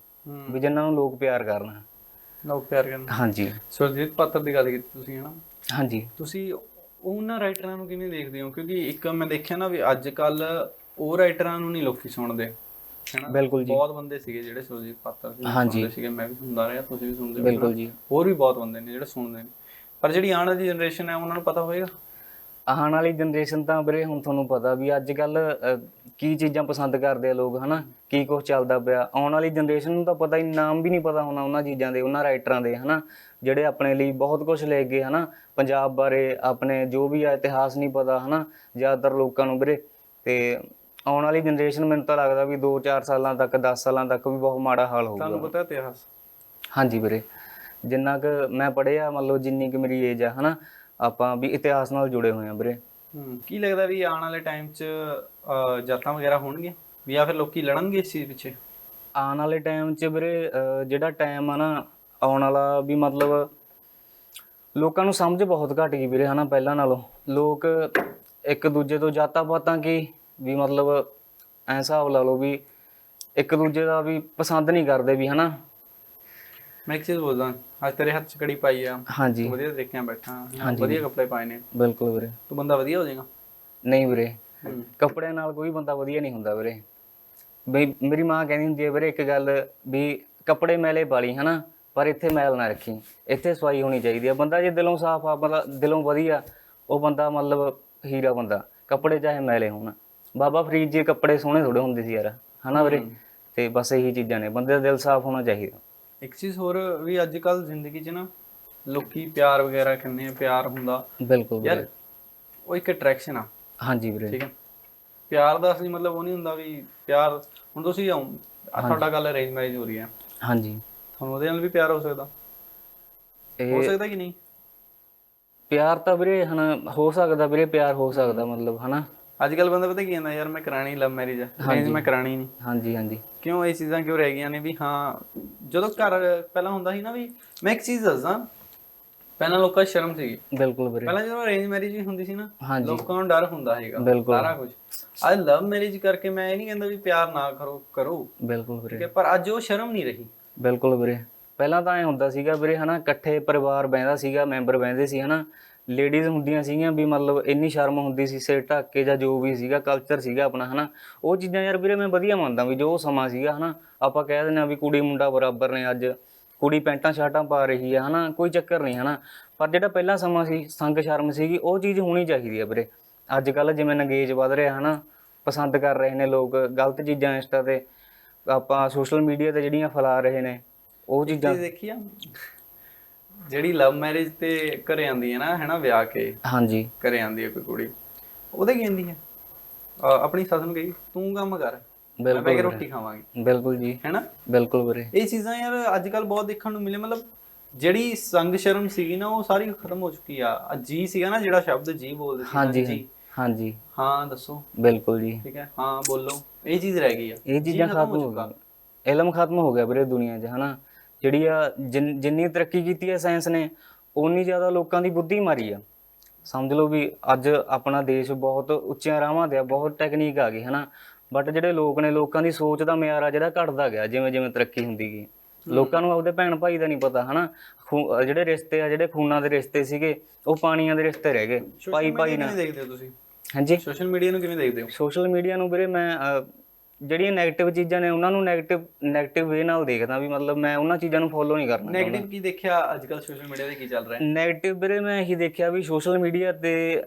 ਵੀ ਜਿਨ੍ਹਾਂ ਨੂੰ ਲੋਕ ਪਿਆਰ ਕਰਨ। ਲੋਕ ਪਿਆਰ ਕਰਨ। ਹਾਂਜੀ। ਸੁਰਜੀਤ ਪਾਤਰ ਦੀ ਗੱਲ ਕੀਤੀ ਤੁਸੀਂ ਹਨਾ? ਹਾਂਜੀ। ਤੁਸੀਂ ਉਹਨਾਂ ਰਾਈਟਰਾਂ ਨੂੰ ਕਿਵੇਂ ਦੇਖਦੇ ਹੋ? ਕਿਉਂਕਿ ਇੱਕ ਮੈਂ ਦੇਖਿਆ ਨਾ ਵੀ ਅੱਜ ਕੱਲ ਉਹ ਰਾਈਟਰਾਂ ਨੂੰ ਨਹੀਂ ਲੋਕੀ ਸੁਣਦੇ। ਹੈਨਾ? ਬਿਲਕੁਲ ਜੀ। ਬਹੁਤ ਬੰਦੇ ਸੀਗੇ ਜਿਹੜੇ ਸੁਰਜੀਤ ਪਾਤਰ ਹਾਂਜੀ। ਸੁਣਦੇ ਸੀਗੇ ਮੈਂ ਵੀ ਸੁਣਦਾ ਰਿਹਾ ਤੁਸੀਂ ਵੀ ਸੁਣਦੇ ਹੋ ਬਿਲਕੁਲ ਜੀ। ਹੋਰ ਵੀ ਬਹੁਤ ਬੰਦੇ ਨੇ ਜਿਹੜੇ ਸੁਣਦੇ ਨੇ। ਪਰ ਜਿਹੜੀ ਆਉਣ ਵਾਲੀ ਜਨਰੇਸ਼ਨ ਹੈ ਉਹਨਾਂ ਨੂੰ ਪਤਾ ਹੋਏਗਾ? ਆਉਣ ਵਾਲੀ ਜਨਰੇਸ਼ਨ ਤਾਂ ਵੀਰੇ ਹੁਣ ਤੁਹਾਨੂੰ ਪਤਾ ਵੀ ਅੱਜ ਕੱਲ ਕੀ ਚੀਜ਼ਾਂ ਪਸੰਦ ਕਰਦੇ ਆ ਲੋਕ ਹਨਾ? ਕੀ ਕੁਝ ਚੱਲਦਾ ਪਿਆ। ਆਉਣ ਵਾਲੀ ਜਨਰੇਸ਼ਨ ਨੂੰ ਤਾਂ ਪਤਾ ਹੀ ਨਾਮ ਵੀ ਨਹੀਂ ਪਤਾ ਹੋਣਾ ਉਹਨਾਂ ਚੀਜ਼ਾਂ ਦੇ ਉਹਨਾਂ ਰਾਈਟਰਾਂ ਦੇ ਹਨਾ? ਜਿਹੜੇ ਆਪਣੇ ਲਈ ਬਹੁਤ ਕੁਝ ਲੈ ਗਏ ਹਨਾ? ਪੰਜਾਬ ਬਾਰੇ ਆਪਣੇ ਜੋ ਵੀ ਆ ਇਤਿਹਾਸ ਨਹੀਂ ਪਤਾ ਹਨਾ? ਜ਼ਿਆਦਾਤਰ ਲੋਕਾਂ ਨੂੰ ਵੀਰੇ। ਤੇ ਆਉਣ ਵਾਲੀ ਜਨਰੇਸ਼ਨ ਮੈਨੂੰ ਤਾਂ ਲੱਗਦਾ ਵੀ 2-4 ਸਾਲਾਂ ਤੱਕ 10 ਸਾਲਾਂ ਤੱਕ ਵੀ ਬਹੁਤ ਮਾੜਾ ਹਾਲ ਹੋਊਗਾ। ਤੁਹਾਨੂੰ ਪਤਾ ਇਤਿਹਾਸ? ਹਾਂਜੀ ਵੀਰੇ। ਜਿੰਨਾ ਕੁ ਮੈਂ ਪੜ੍ਹਿਆ ਮੰਨ ਲਓ ਜਿੰਨੀ ਕੁ ਮੇਰੀ ਏਜ ਆ ਹਨਾ? ਆਪਾਂ ਵੀ ਇਤਿਹਾਸ ਨਾਲ ਜੁੜੇ ਹੋਏ ਆ ਵੀਰੇ। ਹੂੰ ਕੀ ਲੱਗਦਾ ਵੀ ਆਉਣ ਵਾਲੇ ਟਾਈਮ 'ਚ ਅਹ, ਜਾਤਾਂ ਵਗੈਰਾ ਹੋਣਗੀਆਂ? ਵੀ ਜਾਂ ਫਿਰ ਲੋਕੀ ਲੜਨਗੇ ਇਸ ਚੀਜ਼ ਪਿੱਛੇ? ਆਉਣ ਵਾਲੇ ਟਾਈਮ 'ਚ ਵੀਰੇ ਅਹ, ਜਿਹੜਾ ਟਾਈਮ ਆ ਨਾ ਆਉਣ ਵਾਲਾ ਵੀ ਮਤਲਬ ਲੋਕਾਂ ਨੂੰ ਸਮਝ ਬਹੁਤ ਘੱਟ ਗਈ ਵੀਰੇ ਹਨਾ ਪਹਿਲਾਂ ਨਾਲੋਂ। ਲੋਕ ਇੱਕ ਦੂਜੇ ਤੋਂ ਜਾਤਾਂ ਪਾਤਾਂ ਕੀ ਵੀ ਮਤਲਬ ਐਂ ਹਿਸਾਬ ਲਾ ਲਓ ਵੀ ਇੱਕ ਦੂਜੇ ਦਾ ਵੀ ਪਸੰਦ ਨਹੀਂ ਕਰਦੇ ਵੀ ਹਨਾ। ਮੈਂ ਇੱਕ ਚੀਜ਼ ਬੋਲਦਾ ਅੱਜ ਤੇਰੇ ਹੱਥ 'ਚ ਕੜੀ ਪਾਈ ਆ। ਹਾਂਜੀ। ਵਧੀਆ ਨਾਲ ਬੈਠਾ ਵਧੀਆ ਕੱਪੜੇ ਪਾਏ ਨੇ। ਬਿਲਕੁਲ ਵੀਰੇ। ਤੂੰ ਬੰਦਾ ਵਧੀਆ ਹੋ ਜਾਏਗਾ। ਨਹੀਂ ਵੀਰੇ ਹੂੰ। ਕੱਪੜਿਆਂ ਨਾਲ ਕੋਈ ਬੰਦਾ ਵਧੀਆ ਨਹੀਂ ਹੁੰਦਾ ਵੀਰੇ। ਬਈ ਮੇਰੀ ਮਾਂ ਕਹਿੰਦੀ ਹੁੰਦੀ ਹੈ ਵੀਰੇ ਇੱਕ ਗੱਲ ਵੀ ਕੱਪੜੇ ਮੈਲੇ ਪਾਲੀ ਹਨਾ? ਪਰ ਇੱਥੇ ਮੈਲ ਨਾ ਰੱਖੀ। ਇੱਥੇ ਸਫ਼ਾਈ ਹੋਣੀ ਚਾਹੀਦੀ ਆ। ਬੰਦਾ ਜੇ ਦਿਲੋਂ ਸਾਫ਼ ਆ ਬੰਦਾ ਦਿਲੋਂ ਵਧੀਆ ਉਹ ਬੰਦਾ ਮਤਲਬ ਹੀਰਾ ਬੰਦਾ। ਕੱਪੜੇ ਚਾਹੇ ਮੈਲੇ ਹੋਣ। ਬਾਬਾ ਫਰੀਦ ਜੀ ਦੇ ਕੱਪੜੇ ਸੋਹਣੇ ਥੋੜੇ ਹੁੰਦੇ ਸੀ ਯਾਰ। ਹਨਾ ਵੀਰੇ? ਤੇ ਬਸ ਇਹੀ ਚੀਜ਼ਾਂ ਨੇ। ਬੰਦੇ ਦਾ ਦਿਲ ਸਾਫ਼ ਹੋਣਾ ਚਾਹੀਦਾ। ਇੱਕ ਚੀਜ਼ ਹੋਰ ਵੀ ਅੱਜ ਕੱਲ ਜ਼ਿੰਦਗੀ 'ਚ ਨਾ ਲੋਕੀ ਪਿਆਰ ਵਗੈਰਾ ਕਹਿੰਦੇ ਆ ਪਿਆਰ ਹੁੰਦਾ। ਬਿਲਕੁਲ ਯਾਰ ਉਹ ਇੱਕ ਅਟਰੈਕਸ਼ਨ ਆ। ਹਾਂਜੀ ਵੀਰੇ। ਠੀਕ ਹੈ ਪਿਆਰ ਦਾ ਅਸਲੀ ਮਤਲਬ ਉਹ ਨਹੀਂ ਹੁੰਦਾ ਵੀ ਪਿਆਰ ਹੁਣ ਤੁਸੀਂ ਆਹ ਤੁਹਾਡਾ ਗੱਲ ਅਰੇਂਜ ਮੈਰਿਜ ਹੋ ਰਹੀ ਹੈ। ਹਾਂਜੀ। ਤੁਹਾਨੂੰ ਉਹਦੇ ਨਾਲ ਵੀ ਪਿਆਰ ਹੋ ਸਕਦਾ? ਹੋ ਸਕਦਾ ਕਿ ਨਹੀਂ? ਪਿਆਰ ਤਾਂ ਵੀਰੇ ਹਨਾ ਹੋ ਸਕਦਾ ਵੀਰੇ ਪਿਆਰ ਹੋ ਸਕਦਾ ਮਤਲਬ ਹਨਾ? ਅੱਜ ਕੱਲ ਬੰਦਾ ਪਤਾ ਕੀ ਕਹਿੰਦਾ ਯਾਰ ਮੈਂ ਕਰਾਣੀ ਲਵ ਮੈਰਿਜ ਹੈ ਮੈਂ ਕਰਾਣੀ ਨਹੀਂ। ਹਾਂਜੀ ਹਾਂਜੀ। ਕਿਉਂ ਇਹ ਚੀਜ਼ਾਂ ਕਿਉਂ ਰਹਿ ਗਈਆਂ ਨੇ ਵੀ ਹਾਂ ਜਦੋਂ ਘਰ ਪਹਿਲਾਂ ਹੁੰਦਾ ਸੀ ਨਾ ਵੀ ਮੈਂ ਇੱਕ ਚੀਜ਼ ਦੱਸਦਾ ਪਹਿਲਾਂ ਲੋਕਾਂ 'ਚ ਸ਼ਰਮ ਸੀਗੀ। ਬਿਲਕੁਲ ਵੀਰੇ। ਪਹਿਲਾਂ ਜਦੋਂ ਅਰੇਂਜ ਮੈਰਿਜ ਵੀ ਹੁੰਦੀ ਸੀ ਨਾ ਲੋਕਾਂ ਨੂੰ ਡਰ ਹੁੰਦਾ ਹੈਗਾ ਬਿਲਕੁਲ। ਸਾਰਾ ਕੁਝ। ਅੱਜ ਲਵ ਮੈਰਿਜ ਕਰਕੇ ਮੈਂ ਇਹ ਨਹੀਂ ਕਹਿੰਦਾ ਵੀ ਪਿਆਰ ਨਾ ਕਰੋ ਕਰੋ। ਬਿਲਕੁਲ ਵੀਰੇ। ਪਰ ਅੱਜ ਉਹ ਸ਼ਰਮ ਨਹੀਂ ਰਹੀ। ਬਿਲਕੁਲ ਵੀਰੇ। ਪਹਿਲਾਂ ਤਾਂ ਐ ਹੁੰਦਾ ਸੀਗਾ ਵੀਰੇ ਹਨਾ ਇਕੱਠੇ ਪਰਿਵਾਰ ਬਹਿੰਦਾ ਸੀਗਾ ਮੈਂਬਰ ਬਹਿੰਦੇ ਸੀ ਹਨਾ। ਲੇਡੀਜ਼ ਹੁੰਦੀਆਂ ਸੀਗੀਆਂ ਵੀ ਮਤਲਬ ਇੰਨੀ ਸ਼ਰਮ ਹੁੰਦੀ ਸੀ ਸਿਰ ਢੱਕ ਕੇ ਜਾਂ ਜੋ ਵੀ ਸੀਗਾ ਕਲਚਰ ਸੀਗਾ ਆਪਣਾ ਹਨਾ। ਉਹ ਚੀਜ਼ਾਂ ਯਾਰ ਵੀਰੇ ਮੈਂ ਵਧੀਆ ਮੰਨਦਾ ਵੀ ਜੋ ਸਮਾਂ ਸੀਗਾ ਹਨਾ ਆਪਾਂ ਕਹਿ ਦਿੰਦੇ ਆ ਵੀ ਕੁੜੀ ਮੁੰਡਾ ਬਰਾਬਰ ਨੇ ਅੱਜ ਕੁੜੀ ਪੈਂਟਾਂ ਸ਼ਰਟਾਂ ਪਾ ਰਹੀ ਆ ਹਨਾ ਕੋਈ ਚੱਕਰ ਨਹੀਂ ਹਨਾ। ਪਰ ਜਿਹੜਾ ਪਹਿਲਾਂ ਸਮਾਂ ਸੀ ਸੰਗ ਸ਼ਰਮ ਸੀਗੀ ਉਹ ਚੀਜ਼ ਹੋਣੀ ਚਾਹੀਦੀ ਆ ਵੀਰੇ। ਅੱਜ ਕੱਲ ਜਿਵੇਂ ਨੰਗੇਜ ਵੱਧ ਰਿਹਾ ਹਨਾ ਪਸੰਦ ਕਰ ਰਹੇ ਨੇ ਲੋਕ ਗਲਤ ਚੀਜ਼ਾਂ ਇੰਸਟਾ ਤੇ ਆਪਾਂ ਸੋਸ਼ਲ ਮੀਡੀਆ ਤੇ ਜਿਹੜੀਆਂ ਫੈਲਾ ਰਹੇ ਨੇ ਉਹ ਚੀਜ਼ਾਂ ਚੀਜ਼ ਦੇਖੀ ਆ। ਜਿਹੜੀ ਲਵ ਮੈਰਿਜ ਤੇ ਘਰੇ ਆਂਦੀ ਹੈ ਨਾ ਹੈਨਾ ਵਿਆਹ ਕੇ ਹਾਂਜੀ। ਘਰੇ ਆਂਦੀ ਹੈ ਕੋਈ ਕੁੜੀ ਉਹਦੇ ਕੀ ਕਹਿੰਦੀ ਹੈ? ਆਪਣੀ ਸੱਸ ਨੂੰ ਕਹੀ ਤੂੰ ਕੰਮ ਕਰ ਮੈਂ ਕੇ ਬਿਲਕੁਲ ਰੋਟੀ ਖਾਵਾਂਗੀ। ਬਿਲਕੁਲ ਜੀ। ਹੈਨਾ ਬਿਲਕੁਲ ਵੀਰੇ। ਇਹ ਚੀਜ਼ਾਂ ਯਾਰ ਅੱਜ ਕੱਲ ਬਹੁਤ ਦੇਖਣ ਨੂੰ ਮਿਲੇ ਮਤਲਬ ਜਿਹੜੀ ਸੰਗ ਸ਼ਰਮ ਸੀਗੀ ਨਾ ਉਹ ਸਾਰੀ ਖਤਮ ਹੋ ਚੁੱਕੀ ਆ। ਆ ਜੀ ਸੀਗਾ ਨਾ ਜਿਹੜਾ ਸ਼ਬਦ ਜੀ ਬੋਲਦੇ ਸੀ ਨਾ, ਹਾਂਜੀ ਜੀ। ਹਾਂਜੀ। ਹਾਂ ਦੱਸੋ। ਬਿਲਕੁਲ ਜੀ। ਠੀਕ ਹੈ? ਹਾਂ ਬੋਲੋ। ਇਹ ਚੀਜ਼ ਰਹਿ ਗਈ ਆ। ਇਹ ਚੀਜ਼ਾਂ ਖਤਮ ਹੋ। ਗਈਆਂ। ਇਲਮ ਖਤਮ ਹੋ ਗਿਆ ਵੀਰੇ ਦੁਨੀਆ 'ਚ ਹਨਾ ਜਿਹੜੀ ਆ ਜਿੰਨ- ਜਿੰਨੀ ਤਰੱਕੀ ਕੀਤੀ ਹੈ ਸਾਇੰਸ ਨੇ ਓਨੀ ਜ਼ਿਆਦਾ ਲੋਕਾਂ ਦੀ ਬੁੱਧੀ ਮਾਰੀ ਆ। ਸਮਝ ਲਓ ਵੀ ਅੱਜ ਆਪਣਾ ਦੇਸ਼ ਬਹੁਤ ਉੱਚੀਆਂ ਰਾਹਾਂ ਤੇ ਆ ਬਹੁਤ ਟੈਕਨੀਕ ਆ ਗਈ ਹਨਾ? ਬਟ ਜਿਹੜੇ ਲੋਕ ਨੇ ਲੋਕਾਂ ਦੀ ਸੋਚ ਦਾ ਮਿਆਰ ਆ ਜਿਹੜਾ ਘਟਦਾ ਗਿਆ ਜਿਵੇਂ ਜਿਵੇਂ ਤਰੱਕੀ ਹੁੰਦੀ ਗਈ। ਲੋਕਾਂ ਨੂੰ ਆਪਦੇ ਭੈਣ ਭਾਈ ਦਾ ਨਹੀਂ ਪਤਾ ਹਨਾ? ਅਹ ਜਿਹੜੇ ਰਿਸ਼ਤੇ ਆ ਜਿਹੜੇ ਖੂਨਾਂ ਦੇ ਰਿਸ਼ਤੇ ਸੀਗੇ ਉਹ ਪਾਣੀਆਂ ਦੇ ਰਿਸ਼ਤੇ ਰਹਿ ਗਏ ਭਾਈ ਭਾਈ ਕਿਵੇਂ ਨਾਲ। ਦੇਖਦੇ ਹੋ ਤੁਸੀਂ? ਹਾਂਜੀ? ਸੋਸ਼ਲ ਮੀਡੀਆ ਨੂੰ ਕਿਵੇਂ ਦੇਖਦੇ ਹੋ? ਸੋਸ਼ਲ ਮੀਡੀਆ ਨੂੰ ਵੀਰੇ ਮੈਂ ਅਹ, ਜਿਹੜੀਆਂ ਨੈਗੇਟਿਵ ਚੀਜ਼ਾਂ ਨੇ ਉਹਨਾਂ ਨੂੰ ਨੈਗੇਟਿਵ ਨੈਗੇਟਿਵ ਵੇ ਨਾਲ ਦੇਖਦਾ ਵੀ ਮਤਲਬ ਮੈਂ ਉਹਨਾਂ ਚੀਜ਼ਾਂ ਨੂੰ ਫੋਲੋ ਨਹੀਂ ਕਰਨਾ ਨੈਗੇਟਿਵ ਕੀ ਦੇਖਿਆ ਅੱਜ ਕੱਲ ਸੋਸ਼ਲ ਮੀਡੀਆ ਤੇ ਕੀ ਚੱਲ ਰਿਹਾ ਨੈਗੇਟਿਵ 네ਗੇਟਿਵ ਵੀਰੇ ਮੈਂ ਇਹੀ ਦੇਖਿਆ ਵੀ ਸੋਸ਼ਲ ਮੀਡੀਆ ਤੇ